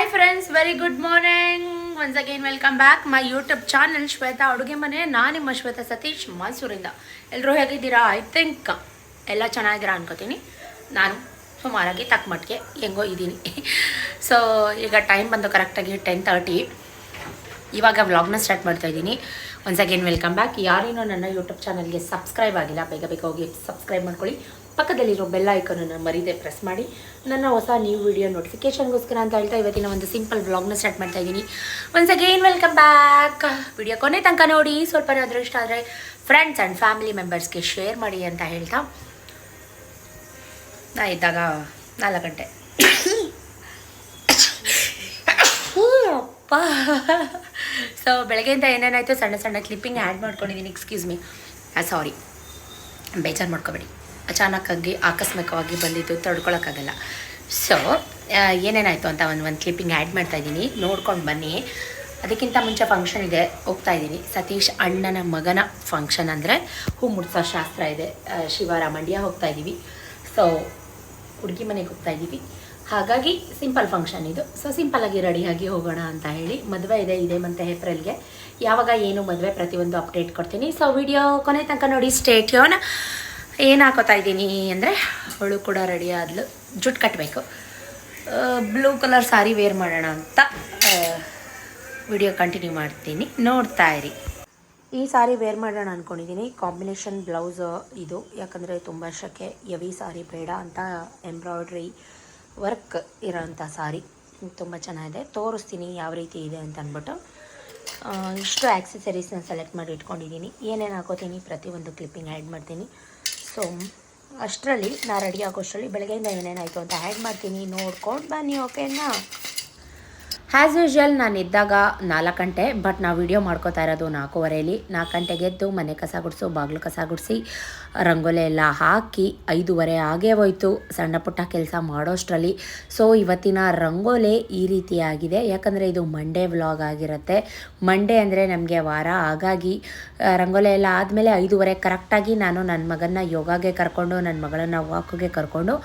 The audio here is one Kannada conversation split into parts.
Hi friends very good morning once again welcome back my YouTube channel Shweta ಅಡುಗೆ ಮನೆ ನಾನು ನಿಮ್ಮ ಶ್ವೇತಾ ಸತೀಶ್ ಮೈಸೂರಿಂದ. ಎಲ್ಲರೂ ಹೇಗಿದ್ದೀರಾ? ಐ ಥಿಂಕ್ ಎಲ್ಲ ಚೆನ್ನಾಗಿದ್ದೀರಾ ಅನ್ಕೋತೀನಿ. ನಾನು ಸುಮಾರಾಗಿ ತಕ್ಕ ಮಟ್ಟಿಗೆ ಹೆಂಗೋ ಇದ್ದೀನಿ. ಸೊ ಈಗ ಟೈಮ್ ಬಂದು ಕರೆಕ್ಟಾಗಿ ಟೆನ್ ತರ್ಟಿ ಇವಾಗ ವ್ಲಾಗ್ನ ಸ್ಟಾರ್ಟ್ ಮಾಡ್ತಾ ಇದ್ದೀನಿ. ಒನ್ಸ್ ಅಗೇನ್ ವೆಲ್ಕಮ್ ಬ್ಯಾಕ್ ಯಾರೇನೋ ನನ್ನ ಯೂಟ್ಯೂಬ್ ಚಾನಲ್ಗೆ ಸಬ್ಸ್ಕ್ರೈಬ್ ಆಗಿಲ್ಲ, ಬೇಗ ಬೇಗ ಹೋಗಿ ಸಬ್ಸ್ಕ್ರೈಬ್ ಮಾಡ್ಕೊಳ್ಳಿ. ಪಕ್ಕದಲ್ಲಿರೋ ಬೆಲ್ ಐಕನನ್ನು ಮರೀದೆ ಪ್ರೆಸ್ ಮಾಡಿ, ನನ್ನ ಹೊಸ ನ್ಯೂ ವಿಡಿಯೋ ನೋಟಿಫಿಕೇಶನ್ಗೋಸ್ಕರ ಅಂತ ಹೇಳ್ತಾ ಇವತ್ತಿನ ಒಂದು ಸಿಂಪಲ್ ಬ್ಲಾಗ್ನ ಸ್ಟಾರ್ಟ್ ಮಾಡ್ತಾ ಇದ್ದೀನಿ. Once again welcome back video ಕೊನೆ ತನಕ ನೋಡಿ ಸ್ವಲ್ಪ ಇಷ್ಟ ಆದರೆ ಫ್ರೆಂಡ್ಸ್ ಆ್ಯಂಡ್ ಫ್ಯಾಮಿಲಿ ಮೆಂಬರ್ಸ್ಗೆ ಶೇರ್ ಮಾಡಿ ಅಂತ ಹೇಳ್ತಾ. ನಾ ಇದ್ದಾಗ ನಾಲ್ಕು ಗಂಟೆ. ಅಪ್ಪ ಸೊ ಬೆಳಗ್ಗೆಯಿಂದ ಏನೇನಾಯಿತು? ಸಣ್ಣ ಸಣ್ಣ ಕ್ಲಿಪ್ಪಿಂಗ್ ಆ್ಯಡ್ ಮಾಡ್ಕೊಂಡಿದ್ದೀನಿ ಎಕ್ಸ್ಕ್ಯೂಸ್ ಮೀ ಸಾರಿ ಬೇಜಾರು ಮಾಡ್ಕೋಬೇಡಿ. ಅಚಾನಕ್ಕಾಗಿ, ಆಕಸ್ಮಿಕವಾಗಿ ಬಂದಿದ್ದು ತಡ್ಕೊಳಕ್ಕಾಗಲ್ಲ. ಸೊ ಏನೇನಾಯಿತು ಅಂತ ಒಂದು ಒಂದು ಕ್ಲಿಪ್ಪಿಂಗ್ ಆ್ಯಡ್ ಮಾಡ್ತಾ ಇದ್ದೀನಿ. ನೋಡ್ಕೊಂಡು ಬನ್ನಿ. ಅದಕ್ಕಿಂತ ಮುಂಚೆ ಫಂಕ್ಷನ್ ಇದೆ, ಹೋಗ್ತಾ ಇದ್ದೀನಿ. ಸತೀಶ್ ಅಣ್ಣನ ಮಗನ ಫಂಕ್ಷನ್ ಅಂದರೆ ಹೂ ಮುಡ್ಸೋ ಶಾಸ್ತ್ರ ಇದೆ. ಶಿವರಾಮಂಡ್ಯ ಶಿವಾರ ಮಂಡ್ಯ ಹೋಗ್ತಾ ಇದ್ದೀವಿ. ಸೊ ಹುಡುಗಿ ಮನೆಗೆ ಹೋಗ್ತಾ ಇದ್ದೀವಿ. ಹಾಗಾಗಿ ಸಿಂಪಲ್ ಫಂಕ್ಷನ್ ಇದು. ಸೊ ಸಿಂಪಲ್ಲಾಗಿ ರೆಡಿಯಾಗಿ ಹೋಗೋಣ ಅಂತ ಹೇಳಿ ಮದುವೆ ಇದೆ ಇದೆ ಮತ್ತು ಏಪ್ರಿಲ್ಗೆ. ಯಾವಾಗ ಏನು ಮದುವೆ ಪ್ರತಿಯೊಂದು ಅಪ್ಡೇಟ್ ಕೊಡ್ತೀನಿ. ಸೊ ವಿಡಿಯೋ ಕೊನೆ ತನಕ ನೋಡಿ ಸ್ಟೇಟ್ಯೂನ್ ಏನು ಹಾಕೋತಾ ಇದ್ದೀನಿ ಅಂದರೆ ಅವಳು ಕೂಡ ರೆಡಿ ಆದ್ಲು. ಜುಟ್ ಕಟ್ಟಬೇಕು ಬ್ಲೂ ಕಲರ್ ಸಾರಿ ವೇರ್ ಮಾಡೋಣ ಅಂತ ವಿಡಿಯೋ ಕಂಟಿನ್ಯೂ ಮಾಡ್ತೀನಿ. ನೋಡ್ತಾ ಇರಿ. ಈ ಸಾರಿ ವೇರ್ ಮಾಡೋಣ ಅಂದ್ಕೊಂಡಿದ್ದೀನಿ ಕಾಂಬಿನೇಷನ್ ಬ್ಲೌಸ್ ಇದು. ಯಾಕಂದರೆ ತುಂಬ ಶಕೆ ಎವಿ ಸಾರಿ ಬೇಡ ಅಂತ ಎಂಬ್ರಾಯ್ಡ್ರಿ ವರ್ಕ್ ಇರೋಂಥ ಸಾರಿ ತುಂಬ ಚೆನ್ನಾಗಿದೆ. ತೋರಿಸ್ತೀನಿ ಯಾವ ರೀತಿ ಇದೆ ಅಂತ ಅಂದ್ಬಿಟ್ಟು. ಇಷ್ಟು ಆ್ಯಕ್ಸೆಸರೀಸ್ನ ಸೆಲೆಕ್ಟ್ ಮಾಡಿ ಇಟ್ಕೊಂಡಿದ್ದೀನಿ. ಏನೇನು ಹಾಕೋತೀನಿ? ಪ್ರತಿಯೊಂದು ಕ್ಲಿಪ್ಪಿಂಗ್ ಆ್ಯಡ್ ಮಾಡ್ತೀನಿ. ಸೊ ಅಷ್ಟರಲ್ಲಿ ನಾನು ರೆಡಿ ಆಗೋಷ್ಟರಲ್ಲಿ ಬೆಳಗ್ಗೆಯಿಂದ ಏನೇನಾಯಿತು ಅಂತ ಆ್ಯಡ್ ಮಾಡ್ತೀನಿ. ನೋಡ್ಕೊಂಡು ಬನ್ನಿ ಓಕೆನಾ ಆ್ಯಸ್ ಯೂಶ್ವಲ್ ನಾನು ಇದ್ದಾಗ ನಾಲ್ಕು ಗಂಟೆ ಬಟ್ ನಾವು ವಿಡಿಯೋ ಮಾಡ್ಕೋತಾ ಇರೋದು ನಾಲ್ಕೂವರೆಯಲ್ಲಿ ನಾಲ್ಕು ಗಂಟೆಗೆ ಎದ್ದು ಮನೆ ಕಸ ಗುಡಿಸು, ಬಾಗಿಲು ಕಸ ಗುಡಿಸಿ, ರಂಗೋಲೆ ಎಲ್ಲ ಹಾಕಿ ಐದೂವರೆ ಆಗೇ ಹೋಯ್ತು. ಸಣ್ಣ ಪುಟ್ಟ ಕೆಲಸ ಮಾಡೋಷ್ಟರಲ್ಲಿ. ಸೊ ಇವತ್ತಿನ ರಂಗೋಲೆ ಈ ರೀತಿಯಾಗಿದೆ ಯಾಕಂದರೆ ಇದು ಮಂಡೇ ವ್ಲಾಗ್ ಆಗಿರುತ್ತೆ. ಮಂಡೇ ಅಂದರೆ ನಮಗೆ ವಾರ ಹಾಗಾಗಿ ರಂಗೋಲೆ ಎಲ್ಲ ಆದಮೇಲೆ ಐದೂವರೆ ಕರೆಕ್ಟಾಗಿ ನಾನು ನನ್ನ ಮಗನ್ನ ಯೋಗಾಗೆ ಕರ್ಕೊಂಡು ನನ್ನ ಮಗಳನ್ನ ವಾಕ್ಗೆ ಕರ್ಕೊಂಡು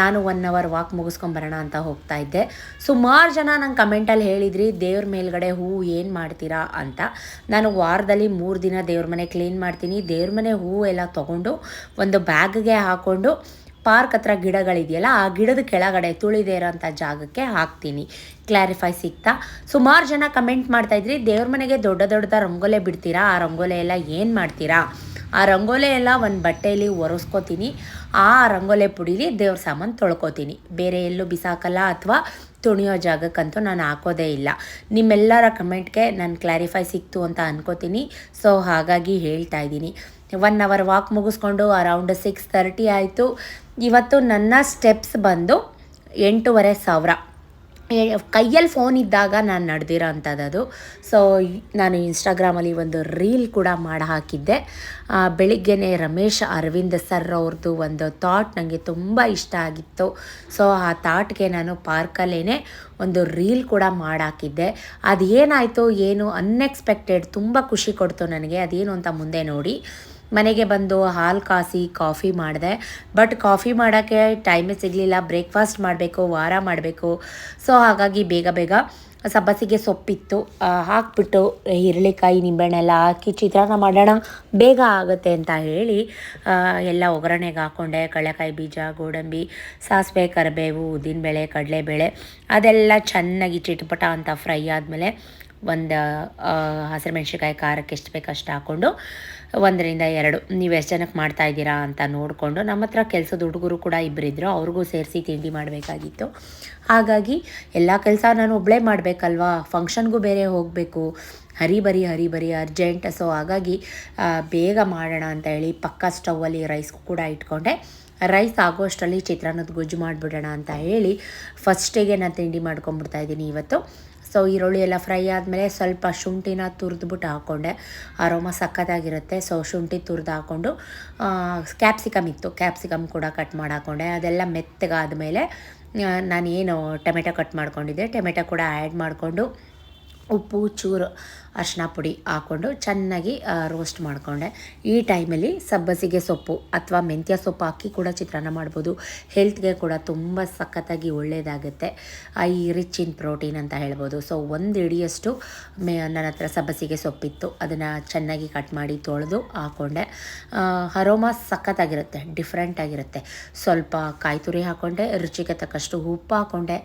ನಾನು ಒನ್ ಅವರ್ ವಾಕ್ ಮುಗಿಸ್ಕೊಂಬರೋಣ ಅಂತ ಹೋಗ್ತಾ ಇದ್ದೆ. ಸುಮಾರು ಜನ ನಂಗೆ ಕಮೆಂಟಲ್ಲಿ ಹೇಳಿದ್ರಿ, ದೇವ್ರ ಮೇಲ್ಗಡೆ ಹೂವು ಏನು ಮಾಡ್ತೀರಾ ಅಂತ. ನಾನು ವಾರದಲ್ಲಿ ಮೂರು ದಿನ ದೇವ್ರ ಮನೆ ಕ್ಲೀನ್ ಮಾಡ್ತೀನಿ. ದೇವ್ರ ಮನೆ ಹೂವು ಎಲ್ಲ ತೊಗೊಂಡು ಒಂದು ಬ್ಯಾಗ್ಗೆ ಹಾಕ್ಕೊಂಡು ಪಾರ್ಕ್ ಹತ್ರ ಗಿಡಗಳಿದೆಯಲ್ಲ, ಆ ಗಿಡದ ಕೆಳಗಡೆ ತುಳಿದೇ ಇರೋಂಥ ಜಾಗಕ್ಕೆ ಹಾಕ್ತೀನಿ. ಕ್ಲಾರಿಫೈ ಸಿಗ್ತಾ? ಸುಮಾರು ಜನ ಕಮೆಂಟ್ ಮಾಡ್ತಾಯಿದ್ರಿ ದೇವ್ರ ಮನೆಗೆ ದೊಡ್ಡ ದೊಡ್ಡದ ರಂಗೋಲೆ ಬಿಡ್ತೀರಾ? ಆ ರಂಗೋಲೆ ಎಲ್ಲ ಏನು ಮಾಡ್ತೀರಾ? ಆ ರಂಗೋಲೆ ಎಲ್ಲ ಒಂದು ಬಟ್ಟೆಯಲ್ಲಿ ಒರೆಸ್ಕೋತೀನಿ. ಆ ರಂಗೋಲೆ ಪುಡೀಲಿ ದೇವ್ರ ಸಾಮಾನು ತೊಳ್ಕೊತೀನಿ. ಬೇರೆ ಎಲ್ಲೂ ಬಿಸಾಕಲ್ಲ ಅಥವಾ ತುಣಿಯೋ ಜಾಗಕ್ಕಂತೂ ನಾನು ಹಾಕೋದೇ ಇಲ್ಲ. ನಿಮ್ಮೆಲ್ಲರ ಕಮೆಂಟ್ಗೆ ನಾನು ಕ್ಲಾರಿಫೈ ಸಿಕ್ತು ಅಂತ ಅನ್ಕೋತೀನಿ. ಸೊ, ಹಾಗಾಗಿ ಹೇಳ್ತಾ ಇದ್ದೀನಿ. ಒನ್ ಅವರ್ ವಾಕ್ ಮುಗಿಸ್ಕೊಂಡು ಅರೌಂಡ್ ಸಿಕ್ಸ್ ತರ್ಟಿ ಆಯಿತು. ಇವತ್ತು ನನ್ನ ಸ್ಟೆಪ್ಸ್ ಬಂದು ಎಂಟೂವರೆ ಸಾವಿರ. ಕೈಯಲ್ಲಿ ಫೋನ್ ಇದ್ದಾಗ ನಾನು ನಡೆದಿರೋ ಅಂಥದ್ದು ಸೊ ನಾನು ಇನ್ಸ್ಟಾಗ್ರಾಮಲ್ಲಿ ಒಂದು ರೀಲ್ ಕೂಡ ಮಾಡಿ ಹಾಕಿದ್ದೆ ಬೆಳಿಗ್ಗೆನೇ ರಮೇಶ್, ಅರವಿಂದ್ ಸರ್ ಅವ್ರದ್ದು ಒಂದು ಥಾಟ್ ನನಗೆ ತುಂಬ ಇಷ್ಟ ಆಗಿತ್ತು. ಸೊ ಆ ಥಾಟ್ಗೆ ನಾನು ಪಾರ್ಕಲ್ಲೇ ಒಂದು ರೀಲ್ ಕೂಡ ಮಾಡಾಕಿದ್ದೆ ಅದೇನಾಯಿತು, ಏನು ಅನ್ಎಕ್ಸ್ಪೆಕ್ಟೆಡ್ ತುಂಬ ಖುಷಿ ಕೊಡ್ತು ನನಗೆ. ಅದೇನು ಅಂತ ಮುಂದೆ ನೋಡಿ. ಮನೆಗೆ ಬಂದು ಹಾಲು ಕಾಸಿ ಕಾಫಿ ಮಾಡಿದೆ. ಬಟ್ ಕಾಫಿ ಮಾಡೋಕ್ಕೆ ಟೈಮೇ ಸಿಗಲಿಲ್ಲ. ಬ್ರೇಕ್ಫಾಸ್ಟ್ ಮಾಡಬೇಕು, ವಾರ ಮಾಡಬೇಕು. ಸೊ ಹಾಗಾಗಿ ಬೇಗ ಬೇಗ ಸಬ್ಬಸಿಗೆ ಸೊಪ್ಪಿತ್ತು. ಹಾಕ್ಬಿಟ್ಟು ಹಿರಳಿಕಾಯಿ ನಿಂಬೆಹಣ್ಣೆಲ್ಲ ಹಾಕಿ ಚಿತ್ರಾನ್ನ ಮಾಡೋಣ, ಬೇಗ ಆಗುತ್ತೆ ಅಂತ ಹೇಳಿ ಎಲ್ಲ ಒಗ್ಗರಣೆಗೆ ಹಾಕ್ಕೊಂಡೆ ಕಡಲೆಕಾಯಿ ಬೀಜ, ಗೋಡಂಬಿ, ಸಾಸಿವೆ, ಕರಿಬೇವು ಉದ್ದಿನಬೇಳೆ ಕಡಲೆಬೇಳೆ, ಅದೆಲ್ಲ ಚೆನ್ನಾಗಿ ಚಿಟಪಟ ಅಂತ ಫ್ರೈ ಆದಮೇಲೆ ಒಂದು ಹಸಿರುಮೆಣ್ಸಿಕಾಯಿ ಖಾರಕ್ಕೆ ಎಷ್ಟು ಬೇಕಷ್ಟು ಹಾಕ್ಕೊಂಡು ಒಂದರಿಂದ ಎರಡು. ನೀವು ಎಷ್ಟು ಜನಕ್ಕೆ ಮಾಡ್ತಾ ಇದ್ದೀರಾ ಅಂತ ನೋಡಿಕೊಂಡು ನಮ್ಮ ಹತ್ರ ಕೆಲಸದ ಹುಡುಗರು ಕೂಡ ಇಬ್ಬರಿದ್ದರು ಅವ್ರಿಗೂ ಸೇರಿಸಿ ತಿಂಡಿ ಮಾಡಬೇಕಾಗಿತ್ತು. ಹಾಗಾಗಿ ಎಲ್ಲ ಕೆಲಸ ನಾನು ಒಬ್ಬಳೇ ಮಾಡಬೇಕಲ್ವಾ? ಫಂಕ್ಷನ್ಗೂ ಬೇರೆ ಹೋಗಬೇಕು. ಹರಿಬರಿ ಹರಿಬರಿ ಅರ್ಜೆಂಟ್ ಸೊ ಹಾಗಾಗಿ ಬೇಗ ಮಾಡೋಣ ಅಂತ ಹೇಳಿ ಪಕ್ಕ ಸ್ಟವ್ವಲ್ಲಿ ರೈಸ್ ಕೂಡ ಇಟ್ಕೊಂಡೆ. ರೈಸ್ ಆಗೋಷ್ಟರಲ್ಲಿ ಚಿತ್ರಾನ್ನದ ಗೊಜ್ಜು ಮಾಡಿಬಿಡೋಣ ಅಂತ ಹೇಳಿ ಫಸ್ಟಿಗೆ ನಾನು ತಿಂಡಿ ಮಾಡ್ಕೊಂಬಿಡ್ತಾ ಇದ್ದೀನಿ ಇವತ್ತು. ಸೊ ಈರುಳ್ಳಿ ಎಲ್ಲ ಫ್ರೈ ಆದಮೇಲೆ ಸ್ವಲ್ಪ ಶುಂಠಿನ ತುರಿದ್ಬಿಟ್ಟು ಹಾಕ್ಕೊಂಡೆ. ಅರೋಮ ಸಖತ್ತಾಗಿರುತ್ತೆ. ಸೊ ಶುಂಠಿ ತುರಿದು ಹಾಕ್ಕೊಂಡು ಕ್ಯಾಪ್ಸಿಕಮ್ ಇತ್ತು. ಕ್ಯಾಪ್ಸಿಕಮ್ ಕೂಡ ಕಟ್ ಮಾಡಿ ಹಾಕ್ಕೊಂಡೆ. ಅದೆಲ್ಲ ಮೆತ್ತಗಾದಮೇಲೆ ನಾನು ಏನು ಟೊಮೆಟೊ ಕಟ್ ಮಾಡ್ಕೊಂಡಿದ್ದೆ. ಟೊಮೆಟೊ ಕೂಡ ಆ್ಯಡ್ ಮಾಡಿಕೊಂಡು ಉಪ್ಪು, ಚೂರು ಅರಿಶಿನ ಪುಡಿ ಹಾಕ್ಕೊಂಡು ಚೆನ್ನಾಗಿ ರೋಸ್ಟ್ ಮಾಡಿಕೊಂಡೆ. ಈ ಟೈಮಲ್ಲಿ ಸಬ್ಬಸಿಗೆ ಸೊಪ್ಪು ಅಥವಾ ಮೆಂತ್ಯ ಸೊಪ್ಪು ಹಾಕಿ ಕೂಡ ಚಿತ್ರಾನ್ನ ಮಾಡ್ಬೋದು. ಹೆಲ್ತ್ಗೆ ಕೂಡ ತುಂಬ ಸಖತ್ತಾಗಿ ಒಳ್ಳೆಯದಾಗುತ್ತೆ ಐ ರಿಚ್ ಇನ್ ಪ್ರೋಟೀನ್ ಅಂತ ಹೇಳ್ಬೋದು. ಸೊ ಒಂದು ಇಡಿಯಷ್ಟು ಮೇ, ನನ್ನ ಹತ್ರ ಸಬ್ಬಸಿಗೆ ಸೊಪ್ಪಿತ್ತು. ಅದನ್ನು ಚೆನ್ನಾಗಿ ಕಟ್ ಮಾಡಿ ತೊಳೆದು ಹಾಕ್ಕೊಂಡೆ ಹರೋಮ ಸಖತ್ತಾಗಿರುತ್ತೆ ಡಿಫ್ರೆಂಟ್ ಆಗಿರುತ್ತೆ. ಸ್ವಲ್ಪ ಕಾಯಿ ತುರಿ ಹಾಕ್ಕೊಂಡೆ ರುಚಿಗೆ ತಕ್ಕಷ್ಟು ಉಪ್ಪು ಹಾಕ್ಕೊಂಡೆ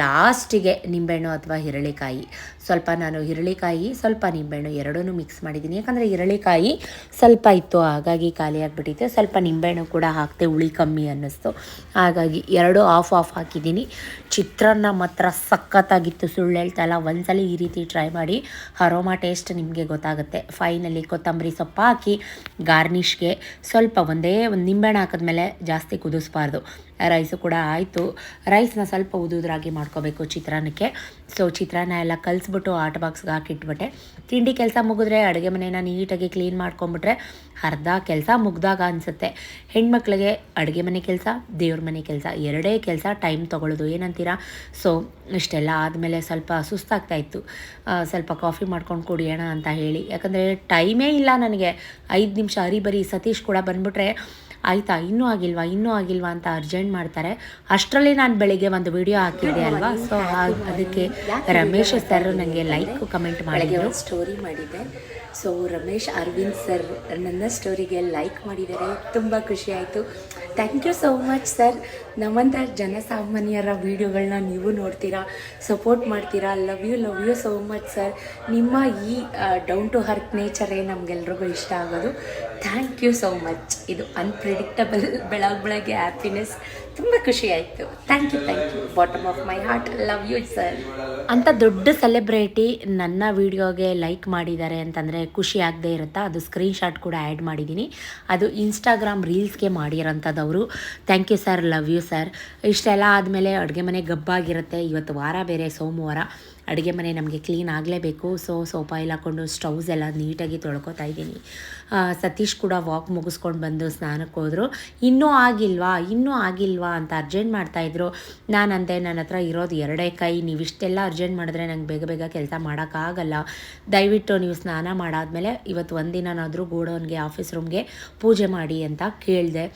ಲಾಸ್ಟಿಗೆ ನಿಂಬೆಹಣ್ಣು ಅಥವಾ ಹಿರಳಿಕಾಯಿ ಸ್ವಲ್ಪ ನಾನು ಹಿರಳಿಕಾಯಿ ಸ್ವಲ್ಪ ನಿಂಬೆಹಣ್ಣು ಎರಡೂ ಮಿಕ್ಸ್ ಮಾಡಿದ್ದೀನಿ. ಯಾಕಂದರೆ ಇರಳೆಕಾಯಿ ಸ್ವಲ್ಪ ಇತ್ತು, ಹಾಗಾಗಿ ಖಾಲಿ ಆಗಿಬಿಟ್ಟಿತ್ತು. ಸ್ವಲ್ಪ ನಿಂಬೆಹಣ್ಣು ಕೂಡ ಹಾಕ್ತೆ ಹುಳಿ ಕಮ್ಮಿ ಅನ್ನಿಸ್ತು. ಹಾಗಾಗಿ ಎರಡು ಆಫ್ ಆಫ್ ಹಾಕಿದ್ದೀನಿ. ಚಿತ್ರಾನ್ನ ಮಾತ್ರ ಸಖತ್ತಾಗಿತ್ತು ಸುಳ್ಳು ಹೇಳ್ತಾ ಇಲ್ಲ. ಒಂದ್ಸಲ ಈ ರೀತಿ ಟ್ರೈ ಮಾಡಿ ಹರೋಮಾ ಟೇಸ್ಟ್ ನಿಮಗೆ ಗೊತ್ತಾಗುತ್ತೆ. ಫೈನಲಿ ಕೊತ್ತಂಬರಿ ಸೊಪ್ಪು ಹಾಕಿ ಗಾರ್ನಿಷ್ಗೆ ಸ್ವಲ್ಪ ಒಂದೇ ಒಂದು ನಿಂಬೆಹಣ್ಣು ಹಾಕಿದ್ಮೇಲೆ ಜಾಸ್ತಿ ಕುದಿಸ್ಬಾರ್ದು. ರೈಸು ಕೂಡ ಆಯಿತು. ರೈಸ್ನ ಸ್ವಲ್ಪ ಉದುದ್ರಾಗಿ ಮಾಡ್ಕೋಬೇಕು ಚಿತ್ರಾನ್ನಕ್ಕೆ. ಸೊ ಚಿತ್ರಾನ್ನ ಎಲ್ಲ ಕಲಿಸ್ಬಿಟ್ಟು ಆಟ ಬಾಕ್ಸ್ಗೆ ಹಾಕಿಟ್ಬಿಟ್ಟೆ. ತಿಂಡಿ ಕೆಲಸ ಮುಗಿದ್ರೆ ಅಡುಗೆ ಮನೇನ ನೀಟಾಗಿ ಕ್ಲೀನ್ ಮಾಡ್ಕೊಂಬಿಟ್ರೆ ಅರ್ಧ ಕೆಲಸ ಮುಗ್ದಾಗ ಅನಿಸುತ್ತೆ. ಹೆಣ್ಮಕ್ಳಿಗೆ ಅಡುಗೆ ಮನೆ ಕೆಲಸ, ದೇವ್ರ ಮನೆ ಕೆಲಸ, ಎರಡೇ ಕೆಲಸ ಟೈಮ್ ತೊಗೊಳ್ಳೋದು ಏನಂತೀರಾ? ಸೊ ಇಷ್ಟೆಲ್ಲ ಆದಮೇಲೆ ಸ್ವಲ್ಪ ಸುಸ್ತಾಗ್ತಾ ಇತ್ತು. ಸ್ವಲ್ಪ ಕಾಫಿ ಮಾಡ್ಕೊಂಡು ಕುಡಿಯೋಣ ಅಂತ ಹೇಳಿ. ಯಾಕಂದರೆ ಟೈಮೇ ಇಲ್ಲ ನನಗೆ. ಐದು ನಿಮಿಷ ಹರಿಬರಿ ಸತೀಶ್ ಕೂಡ ಬಂದುಬಿಟ್ರೆ ಆಯಿತಾ? ಇನ್ನೂ ಆಗಿಲ್ವಾ? ಇನ್ನೂ ಆಗಿಲ್ವಾ ಅಂತ ಅರ್ಜೆಂಟ್ ಮಾಡ್ತಾರೆ. ಅಷ್ಟರಲ್ಲಿ ನಾನು ಬೆಳಿಗ್ಗೆ ಒಂದು ವಿಡಿಯೋ ಹಾಕಿದ್ದೆ ಅಲ್ವಾ? ಸೊ ಅದಕ್ಕೆ ರಮೇಶ್ ಸರ್ ನನಗೆ ಲೈಕ್ ಕಮೆಂಟ್ ಮಾಡಿದ್ರು. ಸ್ಟೋರಿ ಮಾಡಿದ್ದೆ. ಸೊ ರಮೇಶ್ ಅರವಿಂದ್ ಸರ್ ನನ್ನ ಸ್ಟೋರಿಗೆ ಲೈಕ್ ಮಾಡಿದ್ದಾರೆ. ತುಂಬ ಖುಷಿ ಆಯಿತು. Thank you so much sir ನಮ್ಮಂಥ ಜನಸಾಮಾನ್ಯರ ವೀಡಿಯೋಗಳನ್ನ ನೀವು ನೋಡ್ತೀರಾ ಸಪೋರ್ಟ್ ಮಾಡ್ತೀರಾ love you love you so much sir ನಿಮ್ಮ ಈ ಡೌನ್ ಟು ಹರ್ತ್ ನೇಚರೇ ನಮಗೆಲ್ರಿಗೂ ಇಷ್ಟ ಆಗೋದು. ಥ್ಯಾಂಕ್ ಯು ಸೋ ಮಚ್ ಇದು ಅನ್ಪ್ರಿಡಿಕ್ಟಬಲ್ ಬೆಳಗ್ಗೆ ಬೆಳಗ್ಗೆ ಹ್ಯಾಪಿನೆಸ್ ತುಂಬ ಖುಷಿ ಆಯಿತು. Thank you thank you bottom of my heart love you sir ಅಂತ ದೊಡ್ಡ ಸೆಲೆಬ್ರಿಟಿ ನನ್ನ ವಿಡಿಯೋಗೆ ಲೈಕ್ ಮಾಡಿದ್ದಾರೆ ಅಂತಂದರೆ ಖುಷಿ ಆಗದೆ ಇರುತ್ತಾ? ಅದು ಸ್ಕ್ರೀನ್ಶಾಟ್ ಕೂಡ ಆ್ಯಡ್ ಮಾಡಿದ್ದೀನಿ. ಅದು ಇನ್ಸ್ಟಾಗ್ರಾಮ್ ರೀಲ್ಸ್ಗೆ ಮಾಡಿರೋಂಥದ್ದವರು thank you sir love you sir ಇಷ್ಟೆಲ್ಲ ಆದಮೇಲೆ ಅಡುಗೆ ಮನೆ ಗಬ್ಬಾಗಿರುತ್ತೆ. ಇವತ್ತು ವಾರ ಬೇರೆ, ಸೋಮವಾರ ಅಡುಗೆ ಮನೆ ನಮಗೆ ಕ್ಲೀನ್ ಆಗಲೇಬೇಕು. ಸೊ ಸೋಪ ಎಲ್ಲ ಹಾಕೊಂಡು ಸ್ಟೌಸ್ ಎಲ್ಲ ನೀಟಾಗಿ ತೊಳ್ಕೊತಾ ಇದ್ದೀನಿ. ಸತೀಶ್ ಕೂಡ ವಾಕ್ ಮುಗಿಸ್ಕೊಂಡು ಬಂದು ಸ್ನಾನಕ್ಕೆ ಹೋದರು ಇನ್ನೂ ಆಗಿಲ್ವಾ? ಇನ್ನೂ ಆಗಿಲ್ವಾ? ಅಂತ ಅರ್ಜೆಂಟ್ ಮಾಡ್ತಾಯಿದ್ರು ನಾನು ಅಂದೆ ನನ್ನ ಹತ್ರ ಇರೋದು ಎರಡೇ ಕೈ, ನೀವು ಇಷ್ಟೆಲ್ಲ ಅರ್ಜೆಂಟ್ ಮಾಡಿದ್ರೆ ನಂಗೆ ಬೇಗ ಬೇಗ ಕೆಲಸ ಮಾಡೋಕ್ಕಾಗಲ್ಲ. ದಯವಿಟ್ಟು ನೀವು ಸ್ನಾನ ಮಾಡಾದಮೇಲೆ ಇವತ್ತು ಒಂದಿನನಾದರೂ ಗೋಡೌನ್ಗೆ, ಆಫೀಸ್ ರೂಮ್ಗೆ ಪೂಜೆ ಮಾಡಿ ಅಂತ ಕೇಳಿದೆ.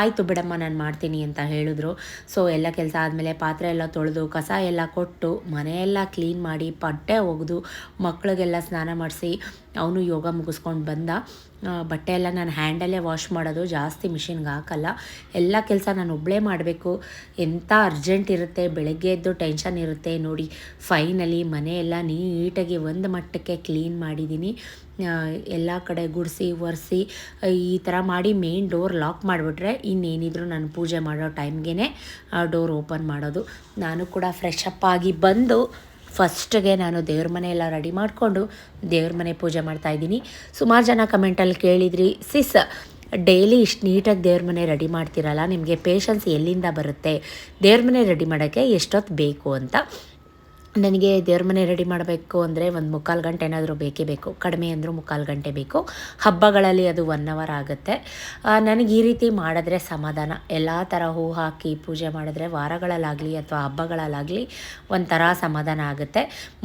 ಆಯಿತು ಬಿಡಮ್ಮ, ನಾನು ಮಾಡ್ತೀನಿ ಅಂತ ಹೇಳಿದ್ರು. ಸೊ ಎಲ್ಲ ಕೆಲಸ ಆದಮೇಲೆ ಪಾತ್ರೆ ಎಲ್ಲ ತೊಳೆದು, ಕಸ ಎಲ್ಲ ಕೊಟ್ಟು ಮನೆಯೆಲ್ಲ ಕ್ಲೀನ್ ಮಾಡಿ, ಪಟ್ಟೆ ಒಗೆದು ಮಕ್ಕಳಿಗೆಲ್ಲ ಸ್ನಾನ ಮಾಡಿಸಿ ಅವನು ಯೋಗ ಮುಗಿಸ್ಕೊಂಡು ಬಂದ. ಬಟ್ಟೆ ಎಲ್ಲ ನಾನು ಹ್ಯಾಂಡಲ್ಲೇ ವಾಶ್ ಮಾಡೋದು, ಜಾಸ್ತಿ ಮಿಷಿನ್ಗೆ ಹಾಕಲ್ಲ. ಎಲ್ಲ ಕೆಲಸ ನಾನು ಒಬ್ಬಳೇ ಮಾಡಬೇಕು. ಎಂಥ ಅರ್ಜೆಂಟ್ ಇರುತ್ತೆ, ಬೆಳಗ್ಗೆ ಎದ್ದು ಟೆನ್ಷನ್ ಇರುತ್ತೆ. ನೋಡಿ ಫೈನಲಿ ಮನೆಯೆಲ್ಲ ನೀಟಾಗಿ ಒಂದು ಮಟ್ಟಕ್ಕೆ ಕ್ಲೀನ್ ಮಾಡಿದ್ದೀನಿ ಎಲ್ಲ ಕಡೆ ಗುಡಿಸಿ, ಒರೆಸಿ ಈ ಥರ ಮಾಡಿ ಮೇನ್ ಡೋರ್ ಲಾಕ್ ಮಾಡಿಬಿಟ್ರೆ ಇನ್ನೇನಿದ್ರು ನಾನು ಪೂಜೆ ಮಾಡೋ ಟೈಮ್ಗೆ ಡೋರ್ ಓಪನ್ ಮಾಡೋದು. ನಾನು ಕೂಡ ಫ್ರೆಶ್ ಅಪ್ ಆಗಿ ಬಂದು ಫಸ್ಟ್ಗೆ ನಾನು ದೇವ್ರ ಮನೆ ಎಲ್ಲ ರೆಡಿ ಮಾಡಿಕೊಂಡು ದೇವ್ರ ಮನೆ ಪೂಜೆ ಮಾಡ್ತಾಯಿದ್ದೀನಿ ಸುಮಾರು ಜನ ಕಮೆಂಟಲ್ಲಿ ಕೇಳಿದ್ರಿ, ಸಿಸ್ ಡೈಲಿ ಇಷ್ಟು ನೀಟಾಗಿ ದೇವ್ರ ಮನೆ ರೆಡಿ ಮಾಡ್ತಿರಲ್ಲ, ನಿಮಗೆ ಪೇಷನ್ಸ್ ಎಲ್ಲಿಂದ ಬರುತ್ತೆ? ದೇವ್ರ ಮನೆ ರೆಡಿ ಮಾಡೋಕ್ಕೆ ಎಷ್ಟೊತ್ತು ಬೇಕು? ಅಂತ. ನನಗೆ ದೇವ್ರ ಮನೆ ರೆಡಿ ಮಾಡಬೇಕು ಅಂದರೆ ಒಂದು ಮುಕ್ಕಾಲು ಗಂಟೆ ಏನಾದರೂ ಬೇಕೇ ಬೇಕು. ಕಡಿಮೆ ಅಂದರೂ ಮುಕ್ಕಾಲು ಗಂಟೆ ಬೇಕು. ಹಬ್ಬಗಳಲ್ಲಿ ಅದು ಒನ್ ಅವರ್ ಆಗುತ್ತೆ. ನನಗೆ ಈ ರೀತಿ ಮಾಡಿದ್ರೆ ಸಮಾಧಾನ. ಎಲ್ಲ ಥರ ಹೂ ಹಾಕಿ ಪೂಜೆ ಮಾಡಿದ್ರೆ ವಾರಗಳಲ್ಲಾಗಲಿ ಅಥವಾ ಹಬ್ಬಗಳಲ್ಲಾಗಲಿ ಒಂಥರ ಸಮಾಧಾನ ಆಗುತ್ತೆ.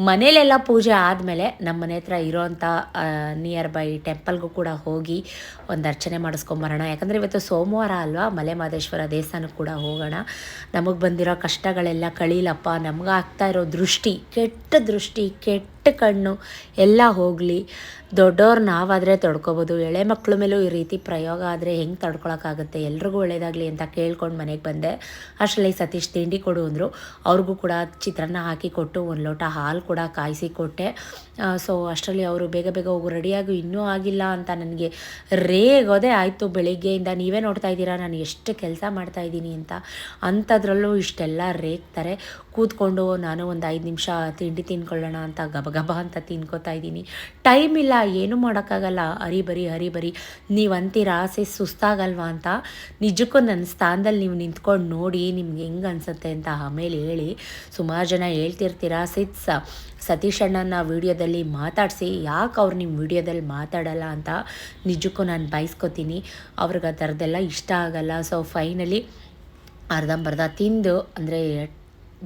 ಮನೇಲೆಲ್ಲ ಪೂಜೆ ಆದಮೇಲೆ ನಮ್ಮ ಮನೆ ಹತ್ರ ಇರೋವಂಥ ನಿಯರ್ ಬೈ ಟೆಂಪಲ್ಗೂ ಕೂಡ ಹೋಗಿ ಒಂದು ಅರ್ಚನೆ ಮಾಡಿಸ್ಕೊಂಬರೋಣ. ಯಾಕಂದರೆ ಇವತ್ತು ಸೋಮವಾರ ಅಲ್ವಾ? ಮಲೆ ಮಾದೇಶ್ವರ ದೇವಸ್ಥಾನಕ್ಕೆ ಕೂಡ ಹೋಗೋಣ. ನಮಗೆ ಬಂದಿರೋ ಕಷ್ಟಗಳೆಲ್ಲ ಕಳೀಲಪ್ಪ. ನಮ್ಗೆ ಆಗ್ತಾ ಇರೋ ದೃಷ್ಟಿ ದೃಷ್ಟಿ ಕೆಟ್ಟ ದೃಷ್ಟಿ ಕೆಟ್ಟ ಕಣ್ಣು ಎಲ್ಲ ಹೋಗಲಿ. ದೊಡ್ಡವ್ರು ನಾವಾದರೆ ತಡ್ಕೊಬೋದು. ಎಳೆ ಮಕ್ಕಳ ಮೇಲೂ ಈ ರೀತಿ ಪ್ರಯೋಗ ಆದರೆ ಹೆಂಗೆ ತಡ್ಕೊಳಕ್ಕಾಗುತ್ತೆ? ಎಲ್ರಿಗೂ ಒಳ್ಳೆಯದಾಗಲಿ ಅಂತ ಕೇಳ್ಕೊಂಡು ಮನೆಗೆ ಬಂದೆ. ಅಷ್ಟರಲ್ಲಿ ಸತೀಶ್ ತಿಂಡಿ ಕೊಡು ಅಂದರು. ಅವ್ರಿಗೂ ಕೂಡ ಚಿತ್ರಾನ್ನ ಹಾಕಿ ಕೊಟ್ಟು ಒಂದು ಲೋಟ ಹಾಲು ಕೂಡ ಕಾಯಿಸಿ ಕೊಟ್ಟೆ. ಸೊ ಅಷ್ಟರಲ್ಲಿ ಅವರು ಬೇಗ ಬೇಗ ಹೋಗು, ರೆಡಿಯಾಗಿ, ಇನ್ನೂ ಆಗಿಲ್ಲ ಅಂತ ನನಗೆ ರೇಗೋದೇ ಆಯಿತು ಬೆಳಿಗ್ಗೆಯಿಂದ. ನೀವೇ ನೋಡ್ತಾ ಇದ್ದೀರಾ? ನಾನು ಎಷ್ಟು ಕೆಲಸ ಮಾಡ್ತಾ ಇದ್ದೀನಿ ಅಂತ. ಅಂಥದ್ರಲ್ಲೂ ಇಷ್ಟೆಲ್ಲ ರೇಗ್ತಾರೆ. ಕೂತ್ಕೊಂಡು ನಾನು ಒಂದು ಐದು ನಿಮಿಷ ತಿಂಡಿ ತಿನ್ಕೊಳ್ಳೋಣ ಅಂತ ಗಬ ಗಬ ಅಂತ ತಿನ್ಕೋತಾ ಇದ್ದೀನಿ. ಟೈಮ್ ಇಲ್ಲ, ಏನು ಮಾಡೋಕ್ಕಾಗಲ್ಲ. ಹರಿಬರಿ ಹರಿಬರಿ ನೀವು ಅಂತೀರ ಆಸೆ ಸುಸ್ತಾಗಲ್ವಾ ಅಂತ ನಿಜಕ್ಕೂ ನನ್ನ ಸ್ಥಾನದಲ್ಲಿ ನೀವು ನಿಂತ್ಕೊಂಡು ನೋಡಿ ನಿಮ್ಗೆ ಹೆಂಗೆ ಅನಿಸುತ್ತೆ ಅಂತ ಆಮೇಲೆ ಹೇಳಿ. ಸುಮಾರು ಜನ ಹೇಳ್ತಿರ್ತೀರ ಸಿಟ್ಸ್ ಸತೀಶ್ ಅಣ್ಣನ ವೀಡಿಯೋದಲ್ಲಿ ಮಾತಾಡಿಸಿ. ಯಾಕೆ ಅವ್ರು ನಿಮ್ಮ ವೀಡಿಯೋದಲ್ಲಿ ಮಾತಾಡಲ್ಲ ಅಂತ ನಿಜಕ್ಕೂ ನಾನು ಬಯಸ್ಕೊತೀನಿ ಅವ್ರಿಗೆ ಆ ಥರದ್ದೆಲ್ಲ ಇಷ್ಟ ಆಗಲ್ಲ. ಸೊ ಫೈನಲಿ ಅರ್ಧಂಬರ್ಧ ತಿಂದು, ಅಂದರೆ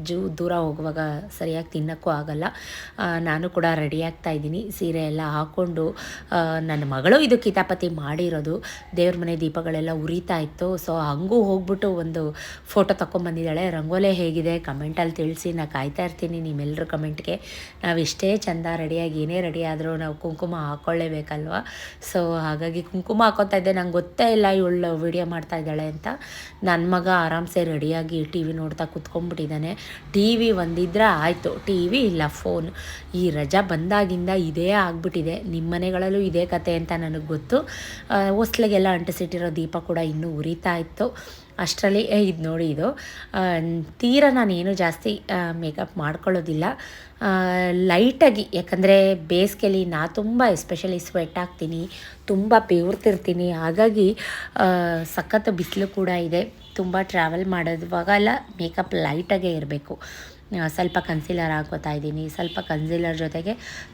ಜೂ ದೂರ ಹೋಗುವಾಗ ಸರಿಯಾಗಿ ತಿನ್ನೋಕ್ಕೂ ಆಗಲ್ಲ. ನಾನು ಕೂಡ ರೆಡಿ ಆಗ್ತಾ ಇದ್ದೀನಿ. ಸೀರೆ ಎಲ್ಲ ಹಾಕ್ಕೊಂಡು ನನ್ನ ಮಗಳು ಇದು ಕಿತಾಪತಿ ಮಾಡಿರೋದು. ದೇವ್ರ ಮನೆ ದೀಪಗಳೆಲ್ಲ ಉರಿತಾ ಇತ್ತು. ಸೊ ಹಂಗೂ ಹೋಗ್ಬಿಟ್ಟು ಒಂದು ಫೋಟೋ ತಗೊಂಬಂದಿದ್ದಾಳೆ ರಂಗೋಲೆ ಹೇಗಿದೆ? ಕಮೆಂಟಲ್ಲಿ ತಿಳಿಸಿ. ನಾ ಕಾಯ್ತಾ ಇರ್ತೀನಿ ನಿಮ್ಮೆಲ್ಲರ ಕಮೆಂಟ್ಗೆ ನಾವು ಇಷ್ಟೇ ಚಂದ ರೆಡಿಯಾಗಿ ಏನೇ ರೆಡಿ ಆದರೂ ನಾವು ಕುಂಕುಮ ಹಾಕ್ಕೊಳ್ಳೇಬೇಕಲ್ವ ಸೊ ಹಾಗಾಗಿ ಕುಂಕುಮ ಹಾಕೋತಾ ಇದ್ದೆ. ನಂಗೆ ಗೊತ್ತೇ ಇಲ್ಲ ಇವಳು ವಿಡಿಯೋ ಮಾಡ್ತಾ ಇದ್ದಾಳೆ ಅಂತ. ನನ್ನ ಮಗ ಆರಾಮ್ಸೆ ರೆಡಿಯಾಗಿ ಟಿ ವಿ ನೋಡ್ತಾ ಕುತ್ಕೊಂಡ್ಬಿಟ್ಟಿದ್ದಾನೆ. ಟಿ ವಿ ಒಂದಿದ್ರೆ ಆಯಿತು. ಟಿ ವಿ ಇಲ್ಲ, ಫೋನ್. ಈ ರಜಾ ಬಂದಾಗಿಂದ ಇದೇ ಆಗ್ಬಿಟ್ಟಿದೆ. ನಿಮ್ಮ ಮನೆಗಳಲ್ಲೂ ಇದೇ ಕತೆ ಅಂತ ನನಗೆ ಗೊತ್ತು. ಹೊಸ್ಲಿಗೆಲ್ಲ ಅಂಟಿಸಿಟ್ಟಿರೋ ದೀಪ ಕೂಡ ಇನ್ನೂ ಉರಿತಾ ಇತ್ತು. ಅಷ್ಟರಲ್ಲಿ ಇದು ನೋಡಿ ಇದು. ತೀರ ನಾನೇನು ಜಾಸ್ತಿ ಮೇಕಪ್ ಮಾಡ್ಕೊಳ್ಳೋದಿಲ್ಲ. ಲೈಟಾಗಿ ಯಾಕಂದರೆ ಬೇಸಿಗೆಲಿ ನಾ ತುಂಬ ಎಸ್ಪೆಷಲಿ ಸ್ವೆಟ್ ಹಾಕ್ತೀನಿ, ತುಂಬ ಬೇವ್ತಿರ್ತೀನಿ ಹಾಗಾಗಿ ಸಖತ್ತು ಸಖತ್ ಬಿಸಿಲು ಕೂಡ ಇದೆ. ತುಂಬ ಟ್ರಾವೆಲ್ ಮಾಡೋದುವಾಗೆಲ್ಲ ಮೇಕಪ್ ಲೈಟಾಗೇ ಇರಬೇಕು. ಸ್ವಲ್ಪ ಕನ್ಸಿಲರ್ ಹಾಕೋತಾ ಇದ್ದೀನಿ. ಸ್ವಲ್ಪ ಕನ್ಸಿಲರ್ ಜೊತೆಗೆ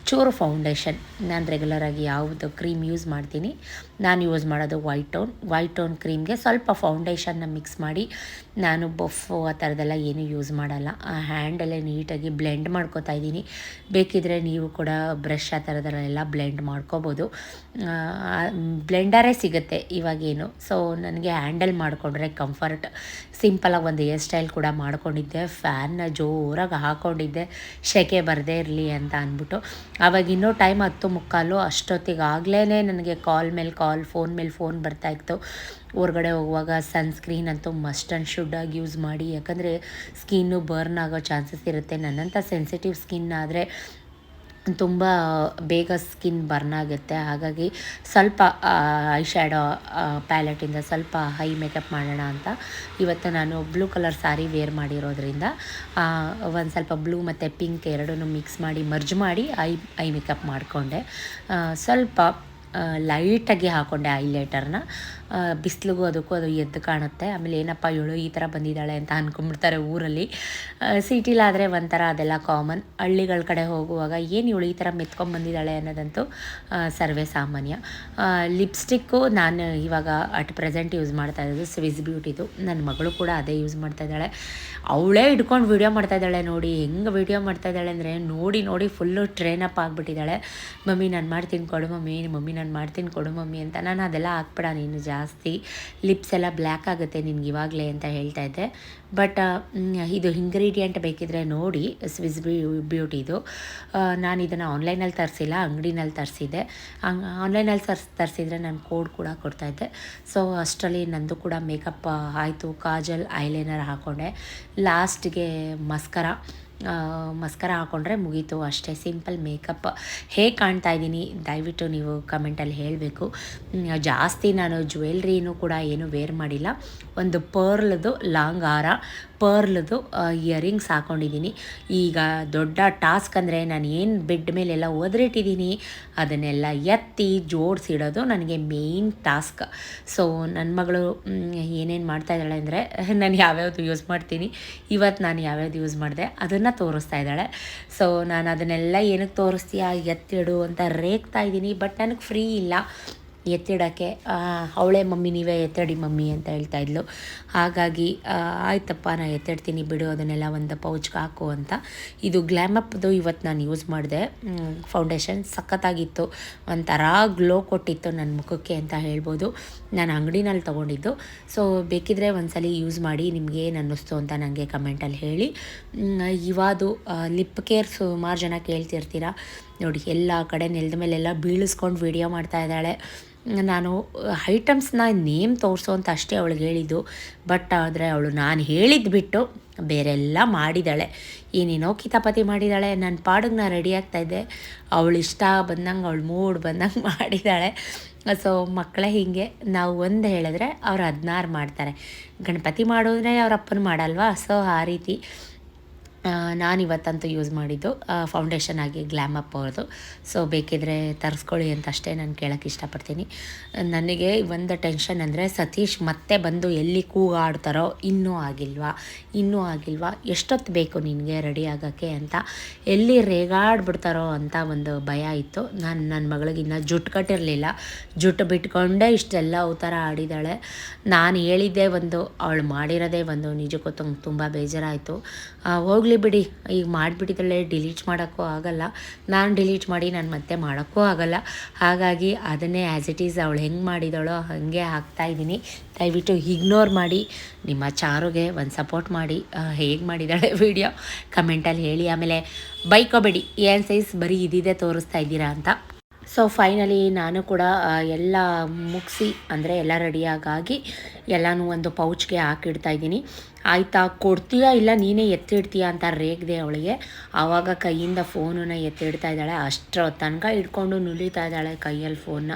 ಚೂರು ಫೌಂಡೇಶನ್ ನಾನು ರೆಗ್ಯುಲರಾಗಿ ಯಾವುದು ಕ್ರೀಮ್ ಯೂಸ್ ಮಾಡ್ತೀನಿ. ನಾನು ಯೂಸ್ ಮಾಡೋದು ವೈಟ್ ಟೋನ್ ವೈಟ್ ಟೋನ್ ಕ್ರೀಮ್ಗೆ ಸ್ವಲ್ಪ ಫೌಂಡೇಶನ್ನ ಮಿಕ್ಸ್ ಮಾಡಿ ನಾನು ಬಫ್ ಆ ಥರದ್ದೆಲ್ಲ ಏನೂ ಯೂಸ್ ಮಾಡಲ್ಲ. ಆ ಹ್ಯಾಂಡಲ್ಲೇ ನೀಟಾಗಿ ಬ್ಲೆಂಡ್ ಮಾಡ್ಕೋತಾ ಇದ್ದೀನಿ. ಬೇಕಿದ್ರೆ ನೀವು ಕೂಡ ಬ್ರಷ್ ಆ ಥರದಲ್ಲೆಲ್ಲ ಬ್ಲೆಂಡ್ ಮಾಡ್ಕೋಬೋದು. ಬ್ಲೆಂಡರೇ ಸಿಗುತ್ತೆ ಇವಾಗೇನು. ಸೊ, ನನಗೆ ಹ್ಯಾಂಡಲ್ ಮಾಡಿಕೊಂಡ್ರೆ ಕಂಫರ್ಟ್. ಸಿಂಪಲಾಗಿ ಒಂದು ಹೇರ್ ಸ್ಟೈಲ್ ಕೂಡ ಮಾಡ್ಕೊಂಡಿದ್ದೆ. ಫ್ಯಾನ್ನ ಜೋರಾಗಿ ಹಾಕ್ಕೊಂಡಿದ್ದೆ ಶೆಕೆ ಬರದೇ ಇರಲಿ ಅಂತ ಅಂದ್ಬಿಟ್ಟು. ಆವಾಗ ಇನ್ನೂ ಟೈಮ್ ಹತ್ತು ಮುಕ್ಕಾಲು ಅಷ್ಟೊತ್ತಿಗೆ ಆಗಲೇ ನನಗೆ ಕಾಲ್ ಮೇಲೆ ಕಾಲ್ ಫೋನ್ ಮೇಲೆ ಫೋನ್ ಬರ್ತಾಯಿತ್ತು ಹೊರಗಡೆ ಹೋಗುವಾಗ ಸನ್ಸ್ಕ್ರೀನ್ ಅಂತೂ ಮಸ್ಟ್ ಆ್ಯಂಡ್ ಶುಡ್ ಆಗಿ ಯೂಸ್ ಮಾಡಿ. ಯಾಕಂದರೆ ಸ್ಕಿನ್ನು ಬರ್ನ್ ಆಗೋ ಚಾನ್ಸಸ್ ಇರುತ್ತೆ. ನನ್ನಂಥ ಸೆನ್ಸಿಟಿವ್ ಸ್ಕಿನ್ ಆದರೆ ತುಂಬ ಬೇಗ ಸ್ಕಿನ್ ಬರ್ನ್ ಆಗುತ್ತೆ. ಹಾಗಾಗಿ ಸ್ವಲ್ಪ ಐ ಶ್ಯಾಡೋ ಪ್ಯಾಲೆಟಿಂದ ಸ್ವಲ್ಪ ಹೈ ಮೇಕಪ್ ಮಾಡೋಣ ಅಂತ ಇವತ್ತು ನಾನು ಬ್ಲೂ ಕಲರ್ ಸ್ಯಾರಿ ವೇರ್ ಮಾಡಿರೋದ್ರಿಂದ ಒಂದು ಸ್ವಲ್ಪ ಬ್ಲೂ ಮತ್ತು ಪಿಂಕ್ ಎರಡನ್ನೂ ಮಿಕ್ಸ್ ಮಾಡಿ ಮರ್ಜ್ ಮಾಡಿ ಐ ಐ ಮೇಕಪ್ ಮಾಡಿಕೊಂಡೆ. ಸ್ವಲ್ಪ ಲೈಟಾಗಿ ಹಾಕೊಂಡೆ ಐಲೈಟರ್ನ ಬಿಸಿಲಿಗೂ ಅದಕ್ಕೂ ಅದು ಎದ್ದು ಕಾಣುತ್ತೆ. ಆಮೇಲೆ ಏನಪ್ಪ ಇವಳು ಈ ಥರ ಬಂದಿದ್ದಾಳೆ ಅಂತ ಅಂದ್ಕೊಂಬಿಡ್ತಾರೆ ಊರಲ್ಲಿ. ಸಿಟಿಲಾದರೆ ಒಂಥರ ಅದೆಲ್ಲ ಕಾಮನ್. ಹಳ್ಳಿಗಳ ಕಡೆ ಹೋಗುವಾಗ ಏನು ಇವಳು ಈ ಥರ ಮೆತ್ಕೊಂಬಂದಿದ್ದಾಳೆ ಅನ್ನೋದಂತೂ ಸರ್ವೇ ಸಾಮಾನ್ಯ. ಲಿಪ್ಸ್ಟಿಕ್ಕು ನಾನು ಇವಾಗ ಅಟ್ ಪ್ರೆಸೆಂಟ್ ಯೂಸ್ ಮಾಡ್ತಾ ಇರೋದು ಸ್ವಿಸ್ ಬ್ಯೂಟಿದು. ನನ್ನ ಮಗಳು ಕೂಡ ಅದೇ ಯೂಸ್ ಮಾಡ್ತಾ ಇದ್ದಾಳೆ. ಅವಳೇ ಇಟ್ಕೊಂಡು ವಿಡಿಯೋ ಮಾಡ್ತಾ ಇದ್ದಾಳೆ ನೋಡಿ. ಹೆಂಗೆ ವಿಡಿಯೋ ಮಾಡ್ತಾ ಇದ್ದಾಳೆ ಅಂದರೆ ನೋಡಿ ನೋಡಿ ಫುಲ್ಲು ಟ್ರೈನ್ ಅಪ್ ಆಗಿಬಿಟ್ಟಿದ್ದಾಳೆ. ಮಮ್ಮಿ, ನಾನು ಮಾಡ್ತೀನಿ ಕೊಡು ಮಮ್ಮಿ. ಮಮ್ಮಿ, ನಾನು ಮಾಡ್ತೀನಿ ಕೊಡು ಮಮ್ಮಿ ಅಂತ. ನಾನು ಅದೆಲ್ಲ ಹಾಕ್ಬಿಡ ನೀನು ಜಾಸ್ತಿ. ಲಿಪ್ಸ್ ಎಲ್ಲ ಬ್ಲ್ಯಾಕ್ ಆಗುತ್ತೆ ನಿನ್ಗೆ ಇವಾಗಲೇ ಅಂತ ಹೇಳ್ತಾ ಇದ್ದೆ. ಬಟ್ ಇದು ಇಂಗ್ರೀಡಿಯೆಂಟ್ ಬೇಕಿದ್ರೆ ನೋಡಿ ಸ್ವಿಸ್ ಬ್ಯೂಟಿದು ನಾನು ಇದನ್ನು ಆನ್ಲೈನಲ್ಲಿ ತರಿಸಿಲ್ಲ, ಅಂಗಡಿನಲ್ಲಿ ತರಿಸಿದ್ದೆ. ಆನ್ಲೈನಲ್ಲಿ ತರ್ಸ್, ತರಿಸಿದ್ರೆ ನಾನು ಕೋಡ್ ಕೂಡ ಕೊಡ್ತಾಯಿದ್ದೆ ಸೊ ಅಷ್ಟರಲ್ಲಿ ನಂದು ಕೂಡ ಮೇಕಪ್ ಆಯಿತು. ಕಾಜಲ್ ಐಲೈನರ್ ಹಾಕ್ಕೊಂಡೆ ಲಾಸ್ಟ್ಗೆ ಮಸ್ಕರ. ಮಸ್ಕರ ಹಾಕ್ಕೊಂಡ್ರೆ ಮುಗೀತು. ಅಷ್ಟೇ ಸಿಂಪಲ್ ಮೇಕಪ್ ಹೇಗೆ ಕಾಣ್ತಾ ಇದ್ದೀನಿ ದಯವಿಟ್ಟು ನೀವು ಕಮೆಂಟಲ್ಲಿ ಹೇಳಬೇಕು. ಜಾಸ್ತಿ ನಾನು ಜ್ಯುವೆಲ್ರಿನೂ ಕೂಡ ಏನು ವೇರ್ ಮಾಡಿಲ್ಲ. ಒಂದು ಪರ್ಲ್ದು ಲಾಂಗ್ ಹಾರ ಪರ್ಲ್ದು ಇಯರಿಂಗ್ಸ್ ಹಾಕ್ಕೊಂಡಿದ್ದೀನಿ ಈಗ ದೊಡ್ಡ ಟಾಸ್ಕ್ ಅಂದರೆ ನಾನು ಏನು ಬೆಡ್ ಮೇಲೆಲ್ಲ ಒದರಿಟ್ಟಿದ್ದೀನಿ, ಅದನ್ನೆಲ್ಲ ಎತ್ತಿ ಜೋಡಿಸಿಡೋದು ನನಗೆ ಮೇಯ್ನ್ ಟಾಸ್ಕ್. ಸೊ ನನ್ನ ಮಗಳು ಏನೇನು ಮಾಡ್ತಾ ಇದ್ದಾಳೆ ಅಂದರೆ ನಾನು ಯಾವ್ಯಾವ್ದು ಯೂಸ್ ಮಾಡ್ತೀನಿ ಇವತ್ತು ನಾನು ಯಾವ್ಯಾವ್ದು ಯೂಸ್ ಮಾಡಿದೆ, ಅದನ್ನು ತೋರಿಸ್ತಾ ಇದ್ದಾಳೆ. ಸೊ, ನಾನು ಅದನ್ನೆಲ್ಲ ಏನಕ್ಕೆ ತೋರಿಸ್ತೀಯಾ, ಎತ್ತಿಡು ಅಂತ ರೇಗ್ತಾ ಇದ್ದೀನಿ, ಬಟ್ ನನಗೆ ಫ್ರೀ ಇಲ್ಲ. ಎತ್ತಿಡೋಕ್ಕೆ ಅವಳೇ ಮಮ್ಮಿ, ನೀವೇ ಎತ್ತಡಿ ಮಮ್ಮಿ ಅಂತ ಹೇಳ್ತಾ ಇದ್ಲು. ಹಾಗಾಗಿ ಆಯ್ತಪ್ಪ ನಾನು ಎತ್ತಿಡ್ತೀನಿ ಬಿಡು, ಅದನ್ನೆಲ್ಲ ಒಂದು ಪೌಚ್ಗೆ ಹಾಕು ಅಂತ. ಇದು ಗ್ಲ್ಯಾಮಪ್ದು ಇವತ್ತು ನಾನು ಯೂಸ್ ಮಾಡಿದೆ. ಫೌಂಡೇಶನ್ ಸಖತ್ತಾಗಿತ್ತು. ಒಂಥರ ಗ್ಲೋ ಕೊಟ್ಟಿತ್ತು ನನ್ನ ಮುಖಕ್ಕೆ ಅಂತ ಹೇಳ್ಬೋದು. ನಾನು ಅಂಗಡಿನಲ್ಲಿ ತೊಗೊಂಡಿದ್ದು. ಸೊ, ಬೇಕಿದ್ರೆ ಸಲ ಯೂಸ್ ಮಾಡಿ, ನಿಮಗೆ ಏನು ಅನ್ನಿಸ್ತು ಅಂತ ನನಗೆ ಕಮೆಂಟಲ್ಲಿ ಹೇಳಿ. ಇವಾದು ಲಿಪ್ ಕೇರ್ ಸುಮಾರು ಜನ ಕೇಳ್ತಿರ್ತೀರ. ನೋಡಿ, ಎಲ್ಲ ಕಡೆ ನೆಲದ ಮೇಲೆಲ್ಲ ಬೀಳಿಸ್ಕೊಂಡು ವಿಡಿಯೋ ಮಾಡ್ತಾ ಇದ್ದಾಳೆ. ನಾನು ಐಟಮ್ಸ್ನ ನೇಮ್ ತೋರಿಸು ಅಂತ ಅಷ್ಟೇ ಅವಳಿಗೆ ಹೇಳಿದ್ದು. ಬಟ್ ಆದರೆ ಅವಳು ನಾನು ಹೇಳಿದ್ದು ಬಿಟ್ಟು ಬೇರೆಲ್ಲ ಮಾಡಿದ್ದಾಳೆ ಏನೇನೋ ಕಿತಾಪತಿ ಮಾಡಿದ್ದಾಳೆ ನನ್ನ ಪಾಡಿಗೆ ನಾನು ರೆಡಿ ಆಗ್ತಾಯಿದ್ದೆ ಅವಳು ಇಷ್ಟ ಬಂದಂಗೆ, ಅವಳು ಮೂಡ್ ಬಂದಂಗೆ ಮಾಡಿದ್ದಾಳೆ ಸೊ ಮಕ್ಕಳೇ ಹೀಗೆ, ನಾವು ಒಂದು ಹೇಳಿದ್ರೆ ಅವ್ರು ಹದಿನಾರು ಮಾಡ್ತಾರೆ. ಗಣಪತಿ ಮಾಡೋದ್ರೆ ಅವ್ರ ಅಪ್ಪನ ಮಾಡಲ್ವಾ? ಸೊ ಆ ರೀತಿ. ನಾನು ಇವತ್ತಂತೂ ಯೂಸ್ ಮಾಡಿದ್ದು ಫೌಂಡೇಶನ್ ಆಗಿ ಗ್ಲ್ಯಾಮ್ ಅಪ್ ಅವ್ರದ್ದು ಸೊ ಬೇಕಿದ್ರೆ ತರಿಸ್ಕೊಳ್ಳಿ ಅಂತ ಅಷ್ಟೇ ನಾನು ಕೇಳೋಕ್ಕೆ ಇಷ್ಟಪಡ್ತೀನಿ. ನನಗೆ ಒಂದು ಟೆನ್ಷನ್ ಅಂದರೆ ಸತೀಶ್ ಮತ್ತೆ ಬಂದು ಎಲ್ಲಿ ಕೂಗಾಡ್ತಾರೋ ಇನ್ನೂ ಆಗಿಲ್ವಾ ಇನ್ನೂ ಆಗಿಲ್ವಾ, ಎಷ್ಟೊತ್ತು ಬೇಕು ನಿನಗೆ ರೆಡಿ ಆಗೋಕ್ಕೆ ಅಂತ, ಎಲ್ಲಿ ರೇಗಾಡ್ಬಿಡ್ತಾರೋ ಅಂತ ಒಂದು ಭಯ ಇತ್ತು. ನಾನು ನನ್ನ ಮಗಳಿಗೆ ಇನ್ನೂ ಜುಟ್ಟು ಕಟ್ಟಿರಲಿಲ್ಲ ಜುಟ್ಟು ಬಿಟ್ಕೊಂಡೇ ಇಷ್ಟೆಲ್ಲ ಅವತಾರ ಆಡಿದ್ದಾಳೆ ನಾನು ಹೇಳಿದ್ದೆ ಒಂದು, ಅವಳು ಮಾಡಿರೋದೇ ಒಂದು ನಿಜಕ್ಕೂ ತುಂಬ ಬೇಜಾರಾಯಿತು. ಹೋಗಲಿ ಬಿಡಿ. ಈಗ ಮಾಡಿಬಿಟ್ಟಿದ್ದಾಳೆ ಡಿಲೀಟ್ ಮಾಡೋಕ್ಕೂ ಆಗಲ್ಲ. ನಾನು ಡಿಲೀಟ್ ಮಾಡಿ ನಾನು ಮತ್ತೆ ಮಾಡೋಕ್ಕೂ ಆಗಲ್ಲ. ಹಾಗಾಗಿ ಅದನ್ನೇ ಆ್ಯಸ್ ಇಟ್ ಈಸ್ ಅವಳು ಹೆಂಗೆ ಮಾಡಿದಾಳೋ ಹಾಗೆ ಹಾಕ್ತಾಯಿದ್ದೀನಿ ದಯವಿಟ್ಟು ಇಗ್ನೋರ್ ಮಾಡಿ, ನಿಮ್ಮ ಚಾರುಗೆ ಒಂದು ಸಪೋರ್ಟ್ ಮಾಡಿ ಹೇಗೆ ಮಾಡಿದ್ದಾಳೆ ವಿಡಿಯೋ ಕಮೆಂಟಲ್ಲಿ ಹೇಳಿ. ಆಮೇಲೆ ಬೈಕೋಬೇಡಿ ಏನು ಸೈಜ್ ಬರೀ ಇದಿದೆ ತೋರಿಸ್ತಾ ಇದ್ದೀರಾ ಅಂತ. ಸೊ ಫೈನಲಿ ನಾನು ಕೂಡ ಎಲ್ಲ ಮುಗಿಸಿ, ಅಂದರೆ ಎಲ್ಲ ರೆಡಿಯಾಗಾಗಿ ಎಲ್ಲನೂ ಒಂದು ಪೌಚ್ಗೆ ಹಾಕಿಡ್ತಾ ಇದ್ದೀನಿ. ಆಯಿತಾ, ಕೊಡ್ತೀಯಾ ಇಲ್ಲ ನೀನೇ ಎತ್ತಿಡ್ತೀಯಾ ಅಂತ ರೇಗಿದೆ ಅವಳಿಗೆ. ಆವಾಗ ಕೈಯಿಂದ ಫೋನನ್ನು ಎತ್ತಿಡ್ತಾ ಇದ್ದಾಳೆ. ಅಷ್ಟರ ತನಕ ಇಟ್ಕೊಂಡು ನುಲಿತಾ ಇದ್ದಾಳೆ ಕೈಯಲ್ಲಿ ಫೋನ್ನ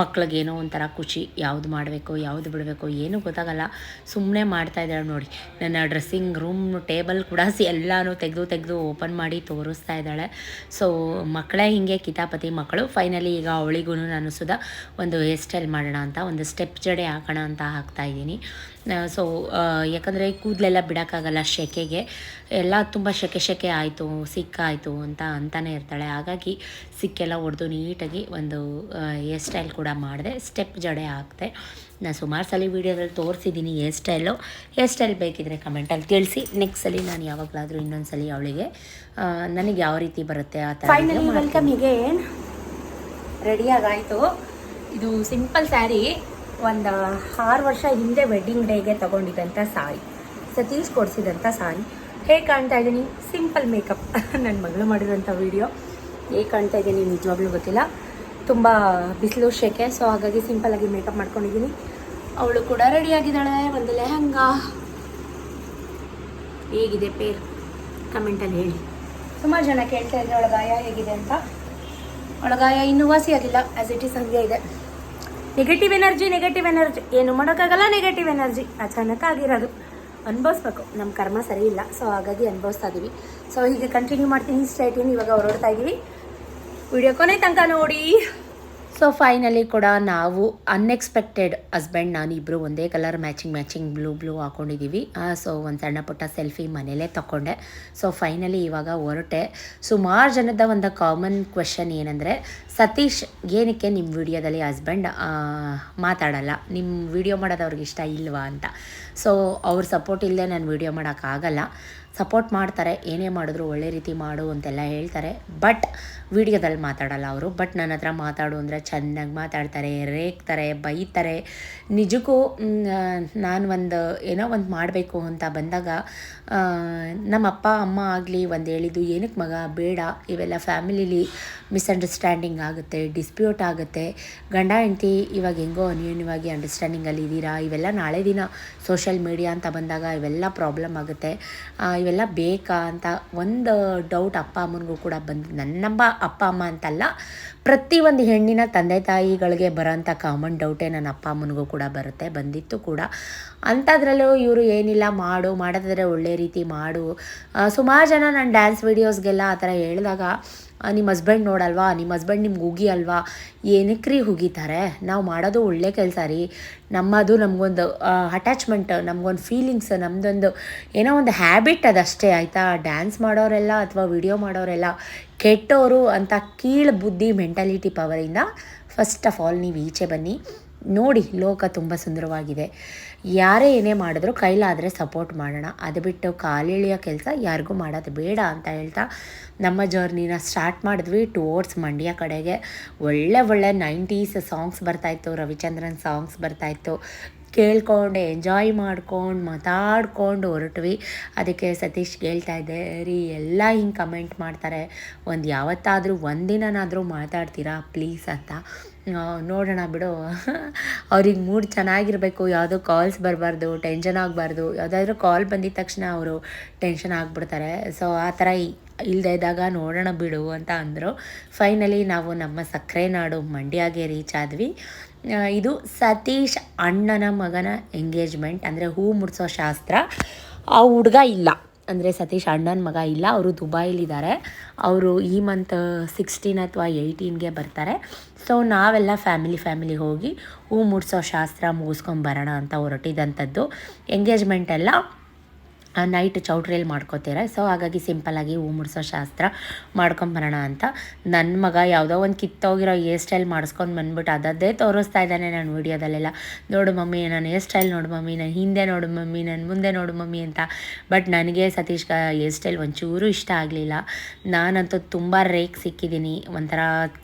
ಮಕ್ಳಿಗೇನೋ ಒಂಥರ ಖುಷಿ. ಯಾವುದು ಮಾಡಬೇಕು, ಯಾವುದು ಬಿಡಬೇಕು, ಏನೂ ಗೊತ್ತಾಗಲ್ಲ. ಸುಮ್ಮನೆ ಮಾಡ್ತಾ ಇದ್ದಾಳೆ ನೋಡಿ. ನನ್ನ ಡ್ರೆಸ್ಸಿಂಗ್ ರೂಮ್ ಟೇಬಲ್ ಕೂಡ ಸಿ ಎಲ್ಲನೂ ತೆಗೆದು ತೆಗೆದು ಓಪನ್ ಮಾಡಿ ತೋರಿಸ್ತಾ ಇದ್ದಾಳೆ. ಸೊ ಮಕ್ಕಳೇ ಹೀಗೆ ಕಿತಾಪತಿ ಮಕ್ಕಳು. ಫೈನಲಿ ಈಗ ಅವಳಿಗೂ ನಾನು ಸುದ ಒಂದು ಹೇರ್ ಸ್ಟೈಲ್ ಮಾಡೋಣ ಅಂತ, ಒಂದು ಸ್ಟೆಪ್ ಜಡೆ ಹಾಕೋಣ ಅಂತ ಹಾಕ್ತಾ ಇದ್ದೀನಿ. ಸೊ ಯಾಕಂದರೆ ಕೂದಲೆಲ್ಲ ಬಿಡೋಕ್ಕಾಗಲ್ಲ ಸೆಕೆಗೆ ಎಲ್ಲ ತುಂಬ ಸೆಕೆ ಸೆಕೆ ಆಯಿತು ಸಿಕ್ಕಾಯಿತು ಅಂತ ಅಂತಲೇ ಇರ್ತಾಳೆ. ಹಾಗಾಗಿ ಸಿಕ್ಕೆಲ್ಲ ಹೊಡೆದು ನೀಟಾಗಿ ಒಂದು ಹೇರ್ ಸ್ಟೈಲ್ ಕೂಡ ಮಾಡಿದೆ. ಸ್ಟೆಪ್ ಜಡೆ ಹಾಕಿದೆ. ನಾನು ಸುಮಾರು ಸಲ ವೀಡಿಯೋದಲ್ಲಿ ತೋರಿಸಿದ್ದೀನಿ ಹೇರ್ ಸ್ಟೈಲು. ಹೇರ್ ಸ್ಟೈಲ್ ಬೇಕಿದ್ರೆ ಕಮೆಂಟಲ್ಲಿ ತಿಳಿಸಿ. ನೆಕ್ಸ್ಟ್ ಸಲ ನಾನು ಯಾವಾಗಲಾದರೂ ಇನ್ನೊಂದು ಸಲ ಅವಳಿಗೆ ನನಗೆ ಯಾವ ರೀತಿ ಬರುತ್ತೆ ಆ ಥರ ಫೈನಲಿ ವೆಲ್ಕಮ್ ಅಗೇನ್ ರೆಡಿಯಾಗಾಯಿತು ಇದು ಸಿಂಪಲ್ ಸ್ಯಾರಿ ಒಂದು ಆರು ವರ್ಷ ಹಿಂದೆ ವೆಡ್ಡಿಂಗ್ ಡೇಗೆ ತೊಗೊಂಡಿದ್ದಂಥ ಸಾರಿ ಸತೀಶ್ ಕೊಡಿಸಿದಂಥ ಸಾರಿ. ಹೇಗೆ ಕಾಣ್ತಾ ಇದ್ದೀನಿ? ಸಿಂಪಲ್ ಮೇಕಪ್ ನನ್ನ ಮಗಳು ಮಾಡಿದಂಥ ವೀಡಿಯೋ ಹೇಗೆ ಕಾಣ್ತಾ ಇದ್ದೀನಿ ನಿಜವಾಗ್ಲೂ ಗೊತ್ತಿಲ್ಲ. ತುಂಬ ಬಿಸಿಲು ಶೆಕೆ ಸೊ ಹಾಗಾಗಿ ಸಿಂಪಲಾಗಿ ಮೇಕಪ್ ಮಾಡ್ಕೊಂಡಿದ್ದೀನಿ. ಅವಳು ಕೂಡ ರೆಡಿ ಆಗಿದ್ದಾಳೆ, ಒಂದು ಲೆಹಂಗಾ. ಹೇಗಿದೆ ಪೇರ್? ಕಮೆಂಟಲ್ಲಿ ಹೇಳಿ. ಸುಮಾರು ಜನ ಕೇಳ್ತಾ ಇದ್ದಾರೆ ಒಳಗಾಯ ಹೇಗಿದೆ ಅಂತ. ಒಳಗಾಯ ಇನ್ನೂ ವಾಸಿಯಾಗಿಲ್ಲ ಆ್ಯಸ್ ಇಟ್ ಈಸ್ ಹಂಗೆ ಇದೆ. ನೆಗೆಟಿವ್ ಎನರ್ಜಿ ನೆಗೆಟಿವ್ ಎನರ್ಜಿ ಏನು ಮಾಡೋಕ್ಕಾಗಲ್ಲ ನೆಗೆಟಿವ್ ಎನರ್ಜಿ ಅಚಾನಕ್ ಆಗಿರೋದು. ಅನುಭವಿಸ್ಬೇಕು. ನಮ್ಮ ಕರ್ಮ ಸರಿ ಇಲ್ಲ ಸೊ ಹಾಗಾಗಿ ಅನುಭವಿಸ್ತಾ ಇದ್ದೀವಿ ಸೊ ಹೀಗೆ ಕಂಟಿನ್ಯೂ ಮಾಡ್ತೀನಿ ಸ್ಟ್ರೈಟ್ ಇವಾಗ ಹೊರಡ್ತಾ ಇದ್ದೀವಿ ವಿಡಿಯೋ ಕೊನೆ ತನಕ ನೋಡಿ. ಸೊ ಫೈನಲಿ ಕೂಡ ನಾವು ಅನ್ಎಕ್ಸ್ಪೆಕ್ಟೆಡ್ ಹಸ್ಬೆಂಡ್ ನಾನು ಇಬ್ಬರು ಒಂದೇ colour matching matching blue blue ಹಾಕೊಂಡಿದ್ದೀವಿ so ಒಂದು ಸಣ್ಣ ಪುಟ್ಟ ಸೆಲ್ಫಿ ಮನೇಲೇ ತಗೊಂಡೆ ಸೊ ಫೈನಲಿ ಇವಾಗ ಹೊರಟೆ. ಸುಮಾರು ಜನದ ಒಂದು ಕಾಮನ್ ಕ್ವೆಶನ್ ಏನಂದರೆ, ಸತೀಶ್ ಏನಕ್ಕೆ ನಿಮ್ಮ ವಿಡಿಯೋದಲ್ಲಿ ಹಸ್ಬೆಂಡ್ ಮಾತಾಡಲ್ಲ? ನಿಮ್ಮ ವಿಡಿಯೋ ಮಾಡೋದು ಅವ್ರಿಗೆ ಇಷ್ಟ ಇಲ್ವಾ ಅಂತ. ಸೊ ಅವ್ರ ಸಪೋರ್ಟ್ ಇಲ್ಲದೆ ನಾನು ವಿಡಿಯೋ ಮಾಡೋಕ್ಕಾಗಲ್ಲ ಸಪೋರ್ಟ್ ಮಾಡ್ತಾರೆ, ಏನೇ ಮಾಡಿದ್ರು ಒಳ್ಳೆ ರೀತಿ ಮಾಡು ಅಂತೆಲ್ಲ ಹೇಳ್ತಾರೆ. ಬಟ್ ವಿಡಿಯೋದಲ್ಲಿ ಮಾತಾಡಲ್ಲ ಅವರು. ಬಟ್ ನನ್ನ ಹತ್ರ ಮಾತಾಡು ಅಂದರೆ ಚೆನ್ನಾಗಿ ಮಾತಾಡ್ತಾರೆ, ರೇಗ್ತಾರೆ, ಬೈತಾರೆ. ನಿಜಕ್ಕೂ ನಾನು ಒಂದು ಏನೋ ಒಂದು ಮಾಡಬೇಕು ಅಂತ ಬಂದಾಗ ನಮ್ಮ ಅಪ್ಪ, ಅಮ್ಮ ಆಗಲಿ ಒಂದು ಹೇಳಿದ್ದು ಏನಕ್ಕೆ ಮಗ, ಬೇಡ. ಇವೆಲ್ಲ ಫ್ಯಾಮಿಲಿಲಿ ಮಿಸ್ಅಂಡರ್ಸ್ಟ್ಯಾಂಡಿಂಗ್ ಆಗುತ್ತೆ, ಡಿಸ್ಪ್ಯೂಟ್ ಆಗುತ್ತೆ. ಗಂಡ, ಹೆಂಡತಿ, ಇವಾಗ ಹೆಂಗೋ ಅನ್ಯೂನ್ಯವಾಗಿ ಅಂಡರ್ಸ್ಟ್ಯಾಂಡಿಂಗಲ್ಲಿ ಇದ್ದೀರಾ ಇವೆಲ್ಲ ನಾಳೆ ದಿನ ಸೋಷಿಯಲ್ ಮೀಡಿಯಾ ಅಂತ ಬಂದಾಗ ಇವೆಲ್ಲ ಪ್ರಾಬ್ಲಮ್ ಆಗುತ್ತೆ. ಇವೆಲ್ಲ ಬೇಕಾ? ಅಂತ ಒಂದು ಡೌಟ್ ಅಪ್ಪ, ಅಮ್ಮನಿಗೂ ಕೂಡ ಬಂದು ನನ್ನಮ್ಮ ಅಪ್ಪ ಅಮ್ಮ ಅಂತಲ್ಲ ಪ್ರತಿಯೊಂದು ಹೆಣ್ಣಿನ ತಂದೆ ತಾಯಿಗಳಿಗೆ ಬರೋಂಥ ಕಾಮನ್ ಡೌಟೇ ನನ್ನ ಅಪ್ಪ ಅಮ್ಮನಿಗೂ ಕೂಡ ಬರುತ್ತೆ, ಬಂದಿತ್ತು ಕೂಡ. ಅಂಥದ್ರಲ್ಲೂ ಇವರು ಏನಿಲ್ಲ, ಮಾಡು, ಮಾಡೋದಾದ್ರೆ ಒಳ್ಳೆ ರೀತಿ ಮಾಡು. ಸುಮಾರು ಜನ ನಾನು ಡ್ಯಾನ್ಸ್ ವೀಡಿಯೋಸ್ಗೆಲ್ಲ ಆ ಥರ ಹೇಳಿದಾಗ ನಿಮ್ಮ ಹಸ್ಬೆಂಡ್ ನೋಡಲ್ವಾ? ನಿಮ್ಮ ಹಸ್ಬೆಂಡ್ ನಿಮ್ಗೆ ಉಗಿ ಅಲ್ವಾ? ಏನಕ್ಕೆ ರೀ ಹುಗಿತಾರೆ ನಾವು ಮಾಡೋದು ಒಳ್ಳೆ ಕೆಲಸ ರೀ. ನಮ್ಮದು ನಮಗೊಂದು ಅಟ್ಯಾಚ್ಮೆಂಟ್ ನಮಗೊಂದು ಫೀಲಿಂಗ್ಸ್ ನಮ್ಮದೊಂದು ಏನೋ ಒಂದು ಹ್ಯಾಬಿಟ್ ಅದಷ್ಟೇ, ಆಯಿತಾ? ಡ್ಯಾನ್ಸ್ ಮಾಡೋರೆಲ್ಲ ಅಥವಾ ವಿಡಿಯೋ ಮಾಡೋರೆಲ್ಲ ಕೆಟ್ಟವರು ಅಂತ ಕೀಳು ಬುದ್ಧಿ ಮೆಂಟಾಲಿಟಿ ಪವರಿಂದ ಫಸ್ಟ್ ಆಫ್ ಆಲ್ ನೀವು ಈಚೆ ಬನ್ನಿ. ನೋಡಿ, ಲೋಕ ತುಂಬ ಸುಂದರವಾಗಿದೆ. ಯಾರೇ ಏನೇ ಮಾಡಿದ್ರು ಕೈಲಾದರೆ ಸಪೋರ್ಟ್ ಮಾಡೋಣ. ಅದು ಬಿಟ್ಟು ಕಾಲಿಳಿಯೋ ಕೆಲಸ ಯಾರಿಗೂ ಮಾಡೋದು ಬೇಡ ಅಂತ ಹೇಳ್ತಾ ನಮ್ಮ ಜರ್ನಿನ ಸ್ಟಾರ್ಟ್ ಮಾಡಿದ್ವಿ ಟುವರ್ಡ್ಸ್ ಮಂಡ್ಯ ಕಡೆಗೆ. ಒಳ್ಳೆ ಒಳ್ಳೆ ನೈಂಟೀಸ್ ಸಾಂಗ್ಸ್ ಬರ್ತಾಯಿತ್ತು ರವಿಚಂದ್ರನ್ ಸಾಂಗ್ಸ್ ಬರ್ತಾಯಿತ್ತು ಕೇಳ್ಕೊಂಡು ಎಂಜಾಯ್ ಮಾಡ್ಕೊಂಡು, ಮಾತಾಡ್ಕೊಂಡು ಹೊರಟ್ವಿ. ಅದಕ್ಕೆ ಸತೀಶ್ ಹೇಳ್ತಾ ಇದ್ದೆ, ರೀ, ಎಲ್ಲ ಹಿಂಗೆ ಕಮೆಂಟ್ ಮಾಡ್ತಾರೆ. ಒಂದು ಯಾವತ್ತಾದರೂ ಒಂದಿನನಾದರೂ ಮಾತಾಡ್ತೀರಾ ಪ್ಲೀಸ್ ಅಂತ. ನೋಡೋಣ ಬಿಡು. ಅವ್ರಿಗೆ ಮೂಡ್ ಚೆನ್ನಾಗಿರಬೇಕು. ಯಾವುದೋ ಕಾಲ್ಸ್ ಬರಬಾರ್ದು ಟೆನ್ಷನ್ ಆಗಬಾರ್ದು. ಯಾವುದಾದ್ರೂ ಕಾಲ್ ಬಂದಿದ ತಕ್ಷಣ ಅವರು ಟೆನ್ಷನ್ ಆಗಿಬಿಡ್ತಾರೆ. ಸೊ ಆ ಥರ ಇಲ್ಲದೆ ಇದ್ದಾಗ ನೋಡೋಣ ಬಿಡು ಅಂತ ಅಂದರು. ಫೈನಲಿ ನಾವು ನಮ್ಮ ಸಕ್ಕರೆ ನಾಡು ಮಂಡ್ಯಗೆ ರೀಚ್ ಆದ್ವಿ. ಇದು ಸತೀಶ್ ಅಣ್ಣನ ಮಗನ ಎಂಗೇಜ್ಮೆಂಟ್ ಅಂದರೆ ಹೂ ಮುಡಿಸೋ ಶಾಸ್ತ್ರ. ಆ ಹುಡುಗ ಇಲ್ಲ. ಅಂದರೆ ಸತೀಶ್ ಅಣ್ಣನ ಮಗ ಇಲ್ಲ. ಅವರು ದುಬೈಲಿದ್ದಾರೆ. ಅವರು ಈ ಮಂತ್ ಸಿಕ್ಸ್ಟೀನ್ ಅಥವಾ ಏಯ್ಟೀನ್ಗೆ ಬರ್ತಾರೆ. ಸೊ ನಾವೆಲ್ಲ ಫ್ಯಾಮಿಲಿ ಫ್ಯಾಮಿಲಿ ಹೋಗಿ ಹೂ ಮುಡಿಸೋ ಶಾಸ್ತ್ರ ಮುಗಿಸ್ಕೊಂಡು ಬರೋಣ ಅಂತ ಹೊರಟಿದ್ದಂಥದ್ದು ಎಂಗೇಜ್ಮೆಂಟ್ ಎಲ್ಲ ನೈಟ್ ಚೌಟ್ರಿಯಲ್ಲಿ ಮಾಡ್ಕೋತೀರ. ಸೊ ಹಾಗಾಗಿ ಸಿಂಪಲ್ಲಾಗಿ ಹೂ ಮುಡಿಸೋ ಶಾಸ್ತ್ರ ಮಾಡ್ಕೊಂಬರೋಣ ಅಂತ. ನನ್ನ ಮಗ ಯಾವುದೋ ಒಂದು ಕಿತ್ತೋಗಿರೋ ಹೇರ್ ಸ್ಟೈಲ್ ಮಾಡಿಸ್ಕೊಂಡು ಬಂದ್ಬಿಟ್ಟು ಅದದ್ದೇ ತೋರಿಸ್ತಾ ಇದ್ದಾನೆ ನಾನು ವೀಡಿಯೋದಲ್ಲೆಲ್ಲ. ನೋಡು ಮಮ್ಮಿ, ನಾನು ಹೇರ್ ಸ್ಟೈಲ್ ನೋಡು ಮಮ್ಮಿ, ನಾನು ಹಿಂದೆ ನೋಡು ಮಮ್ಮಿ, ನಾನು ಮುಂದೆ ನೋಡು ಮಮ್ಮಿ ಅಂತ. ಬಟ್ ನನಗೆ ಸತೀಶ್ ಹೇರ್ ಸ್ಟೈಲ್ ಒಂಚೂರು ಇಷ್ಟ ಆಗಲಿಲ್ಲ. ನಾನಂತೂ ತುಂಬ ರೇಕ್ ಸಿಕ್ಕಿದ್ದೀನಿ. ಒಂಥರ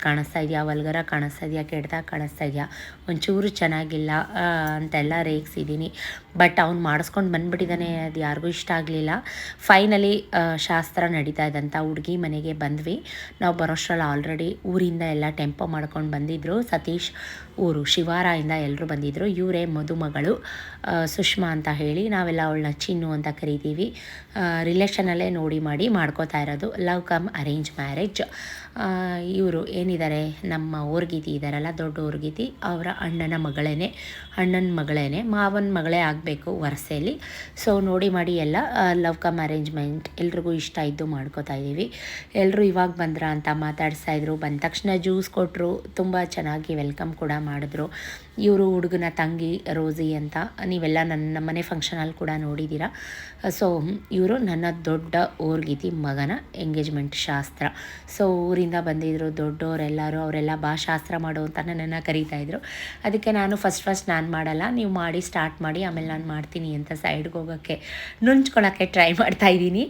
ಕಾಣಿಸ್ತಾ ಇದೆಯಾ, ವಲ್ಗರ ಕಾಣಿಸ್ತಾ ಇದೆಯಾ ಕೆಡ್ದಾಗ ಕಾಣಿಸ್ತಾ ಇದೆಯಾ, ಒಂಚೂರು ಚೆನ್ನಾಗಿಲ್ಲ ಅಂತೆಲ್ಲ ರೇಗ್ಸಿದ್ದೀನಿ ಬಟ್ ಅವ್ನು ಮಾಡಿಸ್ಕೊಂಡು ಬಂದ್ಬಿಟ್ಟಿದ್ದಾನೆ ಅದು ಯಾರಿಗೂ ಇಷ್ಟ ಆಗಲಿಲ್ಲ. ಫೈನಲಿ ಶಾಸ್ತ್ರ ನಡೀತಾ ಇದ್ದಂಥ ಹುಡುಗಿ ಮನೆಗೆ ಬಂದ್ವಿ. ನಾವು ಬರೋಷ್ಟ್ರಲ್ಲಿ ಆಲ್ರೆಡಿ ಊರಿಂದ ಎಲ್ಲ ಟೆಂಪೋ ಮಾಡ್ಕೊಂಡು ಬಂದಿದ್ದರು ಸತೀಶ್ ಊರು, ಶಿವಾರಾಯಿಂದ ಎಲ್ಲರೂ ಬಂದಿದ್ದರು ಇವರೇ ಮದುಮಗಳು. ಸುಷ್ಮಾ ಅಂತ ಹೇಳಿ ನಾವೆಲ್ಲ ಅವಳನ್ನ ಚಿನ್ನು ಅಂತ ಕರಿತೀವಿ. ರಿಲೇಷನಲ್ಲೇ ನೋಡಿ ಮಾಡಿ ಮಾಡ್ಕೋತಾ ಇರೋದು. ಲವ್ ಕಮ್ ಅರೇಂಜ್ ಮ್ಯಾರೇಜ್ ಇವರು ಏನಿದ್ದಾರೆ ನಮ್ಮ ಊರ್ಗೀತಿ ಇದ್ದಾರಲ್ಲ ದೊಡ್ಡ ಊರ್ಗೀತಿ, ಅವರ ಅಣ್ಣನ ಮಗಳೇನೆ ಅಣ್ಣನ ಮಗಳೇನೆ, ಮಾವನ ಮಗಳೇ ಆಗಬೇಕು ವರಸೆಯಲ್ಲಿ. ಸೊ ನೋಡಿ ಮಾಡಿ ಎಲ್ಲ ಲವ್ ಕಮ್ ಅರೇಂಜ್ಮೆಂಟ್ ಎಲ್ರಿಗೂ ಇಷ್ಟ ಇದ್ದು ಮಾಡ್ಕೋತಾ ಇದ್ದೀವಿ ಎಲ್ಲರೂ ಇವಾಗ ಬಂದ್ರ ಅಂತ ಮಾತಾಡ್ಸ್ತಾ ಇದ್ರು. ಬಂದ ತಕ್ಷಣ ಜ್ಯೂಸ್ ಕೊಟ್ಟರು ತುಂಬ ಚೆನ್ನಾಗಿ ವೆಲ್ಕಮ್ ಕೂಡ ಮಾಡಿದ್ರು. ಇವರು ಹುಡುಗನ ತಂಗಿ ರೋಸಿ ಅಂತ, ನೀವೆಲ್ಲ ನನ್ನ ಮನೆ ಫಂಕ್ಷನಲ್ಲಿ ಕೂಡ ನೋಡಿದ್ದೀರಾ ಸೊ ಇವರು ನನ್ನ ದೊಡ್ಡ ಊರ್ಗಿತಿ ಮಗನ ಎಂಗೇಜ್ಮೆಂಟ್ ಶಾಸ್ತ್ರ. ಸೊ ಊರಿಂದ ಬಂದಿದ್ದರು ದೊಡ್ಡವರೆಲ್ಲರೂ ಅವರೆಲ್ಲ ಬಾ ಶಾಸ್ತ್ರ ಮಾಡು ಅಂತ ನನ್ನನ್ನು ಇದ್ರು. ಅದಕ್ಕೆ ನಾನು ಫಸ್ಟ್ ಫಸ್ಟ್ ನಾನು ಮಾಡಲ್ಲ, ನೀವು ಮಾಡಿ ಸ್ಟಾರ್ಟ್ ಮಾಡಿ, ಆಮೇಲೆ ನಾನು ಮಾಡ್ತೀನಿ ಅಂತ ಸೈಡ್ಗೆ ಹೋಗೋಕ್ಕೆ ನುಂಚ್ಕೊಳ್ಳೋಕ್ಕೆ ಟ್ರೈ ಮಾಡ್ತಾ ಇದ್ದೀನಿ.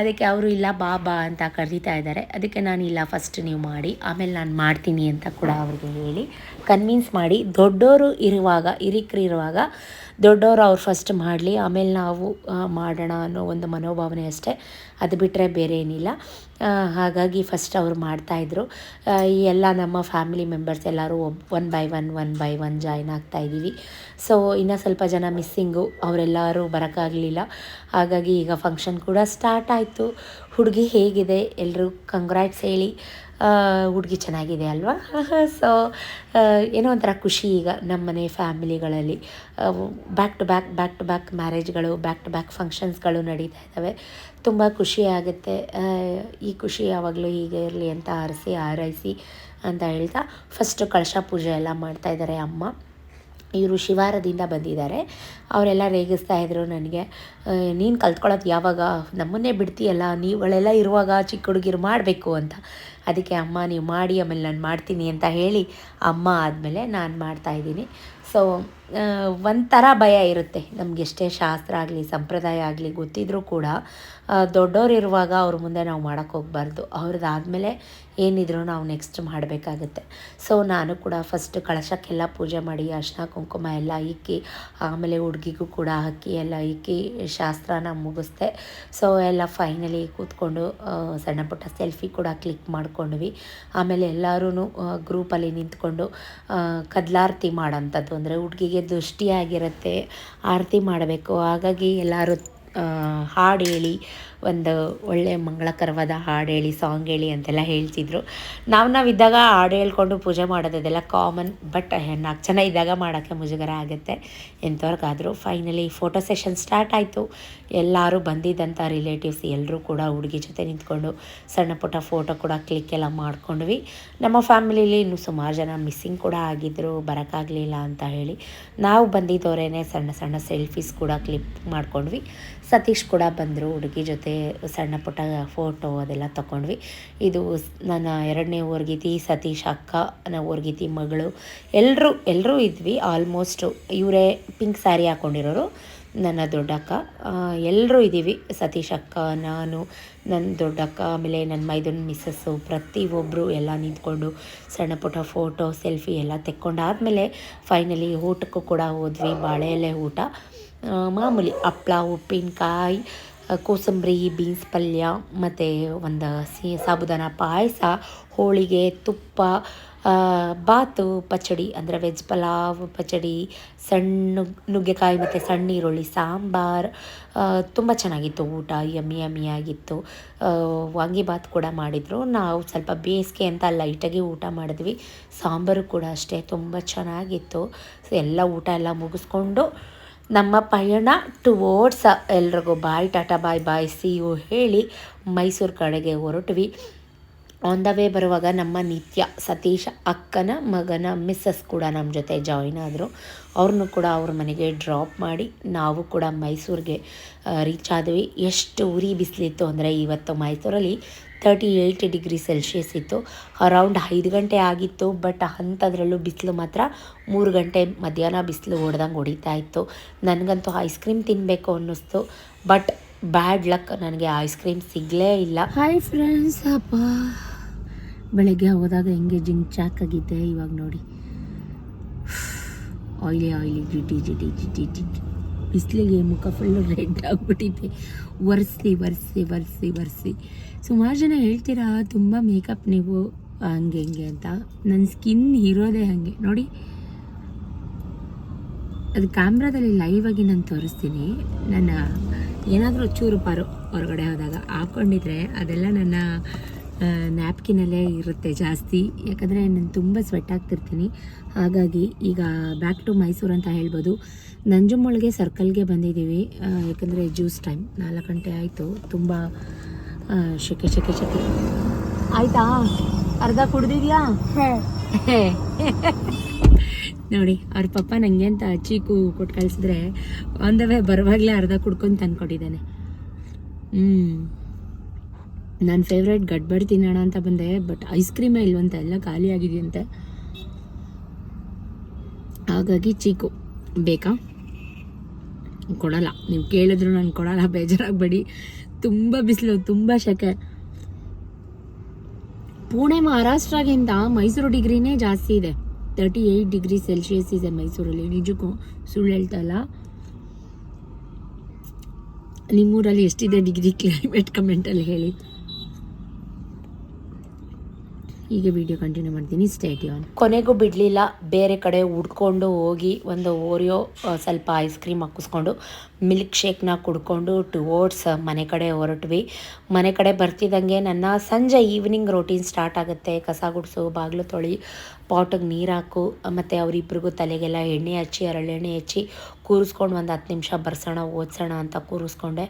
ಅದಕ್ಕೆ ಅವರು ಇಲ್ಲ, ಬಾ ಬಾ ಅಂತ ಕರೀತಾ ಇದ್ದಾರೆ. ಅದಕ್ಕೆ ನಾನು ಇಲ್ಲ ಫಸ್ಟ್ ನೀವು ಮಾಡಿ, ಆಮೇಲೆ ನಾನು ಮಾಡ್ತೀನಿ ಅಂತ ಕೂಡ ಅವ್ರಿಗೆ ಹೇಳಿ ಕನ್ವಿನ್ಸ್ ಮಾಡಿ ದೊಡ್ಡವರು ಇರುವಾಗ, ಹಿರಿಕರು ಇರುವಾಗ ದೊಡ್ಡವರು ಅವ್ರು ಫಸ್ಟ್ ಮಾಡಲಿ, ಆಮೇಲೆ ನಾವು ಮಾಡೋಣ ಅನ್ನೋ ಒಂದು ಮನೋಭಾವನೆ ಅಷ್ಟೇ. ಅದು ಬಿಟ್ಟರೆ ಬೇರೆ ಏನಿಲ್ಲ. ಹಾಗಾಗಿ ಫಸ್ಟ್ ಅವರು ಮಾಡ್ತಾಯಿದ್ರು ಈ ಎಲ್ಲ ನಮ್ಮ ಫ್ಯಾಮಿಲಿ ಮೆಂಬರ್ಸ್ ಎಲ್ಲರೂ ಒಬ್ one by one one by one join ಆಗ್ತಾಯಿದ್ದೀವಿ so ಇನ್ನೂ ಸ್ವಲ್ಪ ಜನ ಮಿಸ್ಸಿಂಗು ಅವರೆಲ್ಲರೂ ಬರೋಕ್ಕಾಗಲಿಲ್ಲ. ಹಾಗಾಗಿ ಈಗ ಫಂಕ್ಷನ್ ಕೂಡ ಸ್ಟಾರ್ಟ್ ಆಯಿತು. ಹುಡುಗಿ ಹೇಗಿದೆ? ಎಲ್ಲರೂ ಕಂಗ್ರಾಟ್ಸ್ ಹೇಳಿ. ಹುಡುಗಿ ಚೆನ್ನಾಗಿದೆ ಅಲ್ವಾ? ಸೊ ಏನೋ ಒಂಥರ ಖುಷಿ ಈಗ ನಮ್ಮನೆ ಫ್ಯಾಮಿಲಿಗಳಲ್ಲಿ. Back to back back to back ಮ್ಯಾರೇಜ್ಗಳು back to back ಫಂಕ್ಷನ್ಸ್ಗಳು ನಡೀತಾ ಇದ್ದಾವೆ. ತುಂಬ ಖುಷಿ ಆಗುತ್ತೆ. ಈ ಖುಷಿ ಯಾವಾಗಲೂ ಹೀಗೆ ಇರಲಿ ಅಂತ ಆರಿಸಿ, ಆರೈಸಿ ಅಂತ ಹೇಳ್ತಾ ಫಸ್ಟು ಕಳಶ ಪೂಜೆ ಎಲ್ಲ ಮಾಡ್ತಾಯಿದ್ದಾರೆ ಅಮ್ಮ. ಇವರು ಶಿವಾರದಿಂದ ಬಂದಿದ್ದಾರೆ. ಅವರೆಲ್ಲ ರೇಗಿಸ್ತಾ ಇದ್ರು ನನಗೆ. ನೀನು ಕಲ್ತ್ಕೊಳ್ಳೋದು ಯಾವಾಗ? ನಮ್ಮನ್ನೇ ಬಿಡ್ತೀಯಲ್ಲ ನೀವುಗಳೆಲ್ಲ ಇರುವಾಗ ಚಿಕ್ಕ ಹುಡುಗಿರು ಮಾಡಬೇಕು ಅಂತ. ಅದಕ್ಕೆ, ಅಮ್ಮ, ನೀವು ಮಾಡಿ, ಆಮೇಲೆ ನಾನು ಮಾಡ್ತೀನಿ ಅಂತ ಹೇಳಿ ಅಮ್ಮ ಆದಮೇಲೆ ನಾನು ಮಾಡ್ತಾಯಿದ್ದೀನಿ ಸೊ ಒಂಥರ ಭಯ ಇರುತ್ತೆ. ನಮ್ಗೆ ಎಷ್ಟೇ ಶಾಸ್ತ್ರ ಆಗಲಿ, ಸಂಪ್ರದಾಯ ಆಗಲಿ ಗೊತ್ತಿದ್ರೂ ಕೂಡ ದೊಡ್ಡವ್ರು ಇರುವಾಗ ಅವ್ರ ಮುಂದೆ ನಾವು ಮಾಡೋಕ್ಕೆ ಹೋಗ್ಬಾರ್ದು. ಅವ್ರದ್ದಾದಮೇಲೆ ಏನಿದ್ರು ನಾವು ನೆಕ್ಸ್ಟ್ ಮಾಡಬೇಕಾಗುತ್ತೆ. ಸೊ ನಾನು ಕೂಡ ಫಸ್ಟ್ ಕಳಶಕ್ಕೆಲ್ಲ ಪೂಜೆ ಮಾಡಿ, ಅರ್ಶಿನ, ಕುಂಕುಮ ಎಲ್ಲ ಇಕ್ಕಿ, ಆಮೇಲೆ ಹುಡುಗಿಗೂ ಕೂಡ ಹಾಕಿ ಎಲ್ಲ ಇಕ್ಕಿ, ಶಾಸ್ತ್ರನ ಮುಗಿಸ್ದೆ. ಸೊ ಎಲ್ಲ ಫೈನಲಿ ಕೂತ್ಕೊಂಡು ಸಣ್ಣ ಪುಟ್ಟ ಸೆಲ್ಫಿ ಕೂಡ ಕ್ಲಿಕ್ ಮಾಡ್ಕೊಂಡ್ವಿ. ಆಮೇಲೆ ಎಲ್ಲರೂ ಗ್ರೂಪಲ್ಲಿ ನಿಂತ್ಕೊಂಡು ಕದ್ಲಾರ್ತಿ ಮಾಡೋಂಥದ್ದು ಅಂದರೆ ಹುಡುಗಿಗೆ ದೃಷ್ಟಿಯಾಗಿರುತ್ತೆ, ಆರತಿ ಮಾಡಬೇಕು. ಹಾಗಾಗಿ ಎಲ್ಲರೂ ಹಾಡು ಹೇಳಿ ಒಂದು ಒಳ್ಳೆಯ ಮಂಗಳಕರವಾದ ಹಾಡು ಹೇಳಿ ಸಾಂಗ್ ಹೇಳಿ ಅಂತೆಲ್ಲ ಹೇಳ್ತಿದ್ರು. ನಾವು ನಾವಿದ್ದಾಗ ಹಾಡು ಹೇಳ್ಕೊಂಡು ಪೂಜೆ ಮಾಡೋದೆಲ್ಲ ಕಾಮನ್ ಬಟ್ ನಾಲ್ಕು ಜನ ಇದ್ದಾಗ ಮಾಡೋಕ್ಕೆ ಮುಜುಗರ ಆಗುತ್ತೆ. ಎಂಥವ್ರಿಗಾದರೂ ಫೈನಲಿ ಫೋಟೋ ಸೆಷನ್ ಸ್ಟಾರ್ಟ್ ಆಯಿತು. ಎಲ್ಲರೂ ಬಂದಿದ್ದಂಥ ರಿಲೇಟಿವ್ಸ್ ಎಲ್ಲರೂ ಕೂಡ ಹುಡುಗಿ ಜೊತೆ ನಿಂತ್ಕೊಂಡು ಸಣ್ಣ ಪುಟ್ಟ ಫೋಟೋ ಕೂಡ ಕ್ಲಿಕ್ ಎಲ್ಲ ಮಾಡ್ಕೊಂಡ್ವಿ. ನಮ್ಮ ಫ್ಯಾಮಿಲಿಲಿ ಇನ್ನೂ ಸುಮಾರು ಜನ ಮಿಸ್ಸಿಂಗ್ ಕೂಡ ಆಗಿದ್ದರು ಬರೋಕ್ಕಾಗಲಿಲ್ಲ ಅಂತ ಹೇಳಿ. ನಾವು ಬಂದಿದ್ದವರೇ ಸಣ್ಣ ಸಣ್ಣ ಸೆಲ್ಫೀಸ್ ಕೂಡ ಕ್ಲಿಪ್ ಮಾಡ್ಕೊಂಡ್ವಿ. ಸತೀಶ್ ಕೂಡ ಬಂದರು, ಹುಡುಗಿ ಜೊತೆ ಸಣ್ಣ ಪುಟ್ಟ ಫೋಟೋ ಅದೆಲ್ಲ ತಗೊಂಡ್ವಿ ಇದು ನನ್ನ ಎರಡನೇ ಊರ್ಗಿತಿ ಸತೀಶ್ ಅಕ್ಕ ನನ್ನ ಊರ್ಗಿತಿ ಮಗಳು. ಎಲ್ಲರೂ ಎಲ್ಲರೂ ಇದ್ವಿ. ಆಲ್ಮೋಸ್ಟು ಇವರೇ ಪಿಂಕ್ ಸ್ಯಾರಿ ಹಾಕ್ಕೊಂಡಿರೋರು ನನ್ನ ದೊಡ್ಡಕ್ಕ. ಎಲ್ಲರೂ ಇದ್ದೀವಿ. ಸತೀಶ್ ಅಕ್ಕ, ನಾನು ನನ್ನ ದೊಡ್ಡಕ್ಕ, ಆಮೇಲೆ ನನ್ನ ಮೈದನ್ ಮಿಸ್ಸಸ್ಸು ಪ್ರತಿಯೊಬ್ಬರು ಎಲ್ಲ ನಿಂತ್ಕೊಂಡು ಸಣ್ಣ ಪುಟ್ಟ ಫೋಟೋ ಸೆಲ್ಫಿ ಎಲ್ಲ ತೆಕ್ಕೊಂಡಾದಮೇಲೆ ಫೈನಲಿ ಊಟಕ್ಕೂ ಕೂಡ ಹೋದ್ವಿ. ಬಾಳೆ ಎಲೆ ಊಟ ಮಾಮೂಲಿ ಹಪ್ಳ, ಉಪ್ಪಿನಕಾಯಿ ಕೋಸಂಬರಿ, ಬೀನ್ಸ್ ಪಲ್ಯ, ಮತ್ತು ಒಂದು ಸಿ, ಸಾಬುದಾನ ಪಾಯಸ, ಹೋಳಿಗೆ, ತುಪ್ಪ ಬಾತು ಪಚಡಿ, ಅಂದರೆ ವೆಜ್ ಪಲಾವ್ ಪಚಡಿ, ಸಣ್ಣ ನುಗ್ಗೆಕಾಯಿ ಮತ್ತು ಸಣ್ಣ ಈರುಳ್ಳಿ ಸಾಂಬಾರು ತುಂಬ ಚೆನ್ನಾಗಿತ್ತು ಊಟ, ಯಮ್ಮಿ ಯಮ್ಮಿ ಆಗಿತ್ತು ವಾಂಗಿ ವಾಂಗಿಬಾತ್ ಕೂಡ ಮಾಡಿದರು. ನಾವು ಸ್ವಲ್ಪ ಬೇಸಿಗೆ ಅಂತ ಲೈಟಾಗಿ ಊಟ ಮಾಡಿದ್ವಿ. ಸಾಂಬಾರು ಕೂಡ ಅಷ್ಟೇ, ತುಂಬ ಚೆನ್ನಾಗಿತ್ತು. ಸೊ, ಎಲ್ಲ ಊಟ ಎಲ್ಲ ಮುಗಿಸ್ಕೊಂಡು ನಮ್ಮ ಪಯಣ ಟುವೋರ್ಡ್ಸ್ ಎಲ್ರಿಗೂ bye tata bye bye see you ಹೇಳಿ ಮೈಸೂರು ಕಡೆಗೆ ಹೊರಟ್ವಿ. ಆನ್ ದ ವೇ ಬರುವಾಗ ನಮ್ಮ ನಿತ್ಯ ಸತೀಶ ಅಕ್ಕನ ಮಗನ ಮಿಸ್ಸಸ್ ಕೂಡ ನಮ್ಮ ಜೊತೆ ಜಾಯಿನ್ ಆದರು. ಅವ್ರನ್ನೂ ಕೂಡ ಅವ್ರ ಮನೆಗೆ ಡ್ರಾಪ್ ಮಾಡಿ ನಾವು ಕೂಡ ಮೈಸೂರಿಗೆ ರೀಚ್ ಆದ್ವಿ. ಎಷ್ಟು ಉರಿ ಬಿಸಿಲಿತ್ತು ಅಂದರೆ ಇವತ್ತು ಮೈಸೂರಲ್ಲಿ ತರ್ಟಿ ಏಯ್ಟ್ ಡಿಗ್ರಿ ಸೆಲ್ಸಿಯಸ್ ಇತ್ತು. ಅರೌಂಡ್ ಐದು ಗಂಟೆ ಆಗಿತ್ತು ಬಟ್ ಅಂಥದ್ರಲ್ಲೂ ಬಿಸಿಲು ಮಾತ್ರ ಮೂರು ಗಂಟೆ ಮಧ್ಯಾಹ್ನ ಬಿಸಿಲು ಹೊಡೆದಂಗೆ ಹೊಡಿತಾ ಇತ್ತು. ನನಗಂತೂ ಐಸ್ ಕ್ರೀಮ್ ತಿನ್ನಬೇಕು ಅನ್ನಿಸ್ತು ಬಟ್ ಬ್ಯಾಡ್ ಲಕ್ ನನಗೆ ಐಸ್ ಕ್ರೀಮ್ ಸಿಗಲೇ ಇಲ್ಲ. ಹಾಯ್ ಫ್ರೆಂಡ್ಸ್ ಅಪ್ಪ. ಬೆಳಗ್ಗೆ ಹೋದಾಗ ಹೆಂಗೆ ಜಿಂಕ್ ಚಾಕಾಗಿದ್ದೆ ಇವಾಗ ನೋಡಿ. ಆಯ್ಲಿ ಆಯ್ಲಿ ಜಿಟಿ ಜಿಟಿ ಜಿಟಿ ಜಿಟಿ. ಬಿಸಿಲಿಗೆ ಮುಖ ಫುಲ್ಲು ರೆಡ್ ಆಗಿಬಿಟ್ಟಿದೆ. ಒರೆಸಿ ಒರೆಸಿ ಒರೆಸಿ ಒರೆಸಿ. ಸುಮಾರು ಜನ ಹೇಳ್ತೀರಾ, ತುಂಬ ಮೇಕಪ್ ನೀವು, ಹಂಗೆ, ಹಿಂಗೆ ಅಂತ. ನನ್ನ ಸ್ಕಿನ್ ಇರೋದೇ ಹಾಗೆ. ನೋಡಿ, ಅದು ಕ್ಯಾಮ್ರಾದಲ್ಲಿ ಲೈವ್ ಆಗಿ ನಾನು ತೋರಿಸ್ತೀನಿ. ನನ್ನ ಏನಾದರೂ ಚೂರು ಪಾರು ಹೊರಗಡೆ ಹೋದಾಗ ಹಾಕ್ಕೊಂಡಿದ್ರೆ ಅದೆಲ್ಲ ನನ್ನ ನ್ಯಾಪ್ಕಿನಲ್ಲೇ ಇರುತ್ತೆ ಜಾಸ್ತಿ. ಯಾಕಂದರೆ ನಾನು ತುಂಬ ಸ್ವೆಟ್ ಆಗ್ತಿರ್ತೀನಿ. ಹಾಗಾಗಿ ಈಗ ಬ್ಯಾಕ್ ಟು ಮೈಸೂರು ಅಂತ ಹೇಳ್ಬೋದು. ನಂಜುಮೊಳಗೆ ಸರ್ಕಲ್ಗೆ ಬಂದಿದ್ದೀವಿ. ಯಾಕಂದರೆ ಜ್ಯೂಸ್ ಟೈಮ್ ನಾಲ್ಕು ಗಂಟೆ ಆಯಿತು. ತುಂಬ ಶೆಕೆ ಶೆಕೆ ಶೆಕೆ. ಆಯಿತಾ? ಅರ್ಧ ಕುಡ್ದಿದ್ಯಾ? ನೋಡಿ ಅವ್ರ ಪಪ್ಪ ನನಗೆ ಅಂತ ಚೀಕು ಕೊಟ್ಟು ಕಳಿಸಿದ್ರೆ ಆನ್ ದ ವೇ ಬರುವಾಗಲೇ ಅರ್ಧ ಕುಡ್ಕೊಂಡು ತಂದ್ಕೊಟ್ಟಿದ್ದಾನೆ. ಹ್ಞೂ ನನ್ನ ಫೇವ್ರೇಟ್ ಗಡ್ಬಡ್ ತಿನ್ನೋಣ ಅಂತ ಬಂದೆ ಬಟ್ ಐಸ್ ಕ್ರೀಮೇ ಇಲ್ವಂತೆ, ಎಲ್ಲ ಖಾಲಿ ಆಗಿದೆಯಂತೆ ಹಾಗಾಗಿ ಚೀಕು, ಬೇಕಾ? ಕೊಡಲ್ಲ. ನೀವು ಕೇಳಿದ್ರು ನಾನು ಕೊಡಲ್ಲ, ಬೇಜಾರಾಗಬೇಡಿ. ತುಂಬ ಬಿಸಿಲು, ತುಂಬ ಶೆಕೆ. ಪುಣೆ ಮಹಾರಾಷ್ಟ್ರಗಿಂತ ಮೈಸೂರು ಡಿಗ್ರಿನೇ ಜಾಸ್ತಿ ಇದೆ. ತರ್ಟಿ ಏಯ್ಟ್ ಡಿಗ್ರಿ ಸೆಲ್ಸಿಯಸ್ ಇದೆ ಮೈಸೂರಲ್ಲಿ. ನಿಜಕ್ಕೂ ಸುಳ್ಳು ಹೇಳ್ತಾ ಇಲ್ಲ. ನಿಮ್ಮೂರಲ್ಲಿ ಎಷ್ಟಿದೆ ಡಿಗ್ರಿ ಕ್ಲೈಮೇಟ್ ಕಮೆಂಟಲ್ಲಿ ಹೇಳಿ. ಈಗ ವಿಡಿಯೋ ಕಂಟಿನ್ಯೂ ಮಾಡ್ತೀನಿ. ಸ್ಟೇಟ್ ಆನ್ ಕೊನೆಗೂ ಬಿಡಲಿಲ್ಲ. ಬೇರೆ ಕಡೆ ಹುಡ್ಕೊಂಡು ಹೋಗಿ ಒಂದು ಓರಿಯೋ ಸ್ವಲ್ಪ ಐಸ್ ಕ್ರೀಮ್ ಹಾಕಿಸ್ಕೊಂಡು ಮಿಲ್ಕ್ ಶೇಕ್ನ ಕುಡ್ಕೊಂಡು ಟುವೋರ್ಡ್ಸ್ ಮನೆ ಕಡೆ ಹೊರಟ್ವಿ. ಮನೆ ಕಡೆ ಬರ್ತಿದ್ದಂಗೆ ನನ್ನ ಸಂಜೆ ಈವ್ನಿಂಗ್ ರೊಟೀನ್ ಸ್ಟಾರ್ಟ್ ಆಗುತ್ತೆ. ಕಸ ಗುಡಿಸು, ಬಾಗಿಲು ತೊಳಿ, ಪಾಟಿಗೆ ನೀರು ಹಾಕು, ಮತ್ತು ಅವರಿಬ್ರಿಗೂ ತಲೆಗೆಲ್ಲ ಎಣ್ಣೆ ಹಚ್ಚಿ ಹರಳೆಣ್ಣೆ ಹಚ್ಚಿ ಕೂರಿಸ್ಕೊಂಡು ಒಂದು ಹತ್ತು ನಿಮಿಷ ಬರ್ಸೋಣ, ಓದಿಸೋಣ ಅಂತ ಕೂರಿಸ್ಕೊಂಡೆ.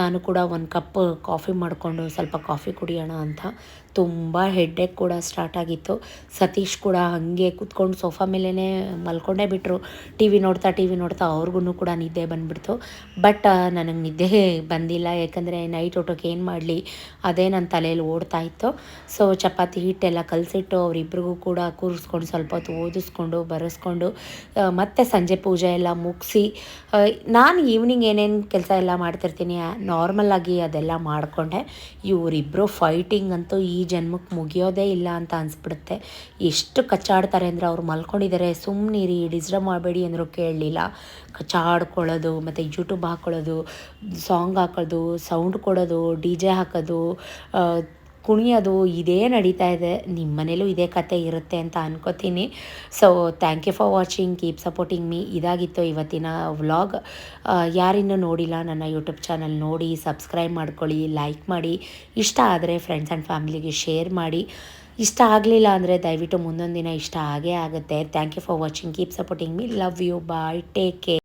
ನಾನು ಕೂಡ ಒಂದು ಕಪ್ ಕಾಫಿ ಮಾಡಿಕೊಂಡು ಸ್ವಲ್ಪ ಕಾಫಿ ಕುಡಿಯೋಣ ಅಂತ ತುಂಬ ಹೆಡ್ಡೇಕ್ ಕೂಡ ಸ್ಟಾರ್ಟ್ ಆಗಿತ್ತು. ಸತೀಶ್ ಕೂಡ ಹಾಗೆ ಕೂತ್ಕೊಂಡು ಸೋಫಾ ಮೇಲೇ ಮಲ್ಕೊಂಡೇ ಬಿಟ್ಟರು ಟಿ ವಿ ನೋಡ್ತಾ ಟಿ ವಿ ನೋಡ್ತಾ ಅವ್ರಿಗೂ ಕೂಡ ನಿದ್ದೆ ಬಂದುಬಿಡ್ತು. ಬಟ್ ನನಗೆ ನಿದ್ದೆ ಬಂದಿಲ್ಲ. ಯಾಕಂದರೆ ನೈಟ್ ಊಟಕ್ಕೆ ಏನು ಮಾಡಲಿ? ಅದೇ ನನ್ನ ತಲೆಯಲ್ಲಿ ಓಡ್ತಾ ಇತ್ತು. ಸೊ ಚಪಾತಿ, ಹಿಟ್ಟೆಲ್ಲ ಕಲಸಿಟ್ಟು ಅವರಿಬ್ರಿಗೂ ಕೂಡ ಕೂರಿಸ್ಕೊಂಡು ಸ್ವಲ್ಪ ಹೊತ್ತು ಓದಿಸ್ಕೊಂಡು, ಬರೆಸ್ಕೊಂಡು ಮತ್ತು ಸಂಜೆ ಪೂಜೆ ಎಲ್ಲ ಮುಗಿಸಿ ನಾನು ಈವ್ನಿಂಗ್ ಏನೇನು ಕೆಲಸ ಎಲ್ಲ ಮಾಡ್ತಿರ್ತೀನಿ ನಾರ್ಮಲ್ ಆಗಿ ಅದೆಲ್ಲ ಮಾಡಿಕೊಂಡೆ. ಇವರಿಬ್ಬರು ಫೈಟಿಂಗ್ ಅಂತೂ ಈ ಜನ್ಮಕ್ಕೆ ಮುಗಿಯೋದೇ ಇಲ್ಲ ಅಂತ ಅನಿಸ್ಬಿಡುತ್ತೆ. ಎಷ್ಟು ಕಚ್ಚಾಡ್ತಾರೆ ಅಂದರೆ ಅವ್ರು ಮಲ್ಕೊಂಡಿದ್ದಾರೆ ಸುಮ್ಮನಿರಿ ಡಿಸ್ಟರ್ಬ್ ಮಾಡಬೇಡಿ ಅಂದರೂ ಕೇಳಲಿಲ್ಲ. ಕಚ್ಚಾಡ್ಕೊಳ್ಳೋದು, ಮತ್ತು ಯೂಟ್ಯೂಬ್ ಹಾಕ್ಕೊಳ್ಳೋದು ಸಾಂಗ್ ಹಾಕೋದು ಸೌಂಡ್ ಕೊಡೋದು ಡಿ ಜೆ ಹಾಕೋದು ಕುಣಿಯೋದು ಇದೇ ನಡೀತಾ ಇದೆ. ನಿಮ್ಮ ಮನೇಲೂ ಇದೇ ಕತೆ ಇರುತ್ತೆ ಅಂತ ಅನ್ಕೋತೀನಿ. So thank you for watching keep supporting me ಇದಾಗಿತ್ತು ಇವತ್ತಿನ ವ್ಲಾಗ್ ಯಾರಿನ್ನೂ ನೋಡಿಲ್ಲ ನನ್ನ ಯೂಟ್ಯೂಬ್ ಚಾನಲ್ ನೋಡಿ ಸಬ್ಸ್ಕ್ರೈಬ್ ಮಾಡ್ಕೊಳ್ಳಿ ಲೈಕ್ ಮಾಡಿ. ಇಷ್ಟ ಆದರೆ ಫ್ರೆಂಡ್ಸ್ ಆ್ಯಂಡ್ ಫ್ಯಾಮಿಲಿಗೆ ಶೇರ್ ಮಾಡಿ. ಇಷ್ಟ ಆಗಲಿಲ್ಲ ಅಂದರೆ ದಯವಿಟ್ಟು ಮುಂದೊಂದು ದಿನ ಇಷ್ಟ ಆಗೇ ಆಗುತ್ತೆ. Thank you for watching keep supporting me love you bye take care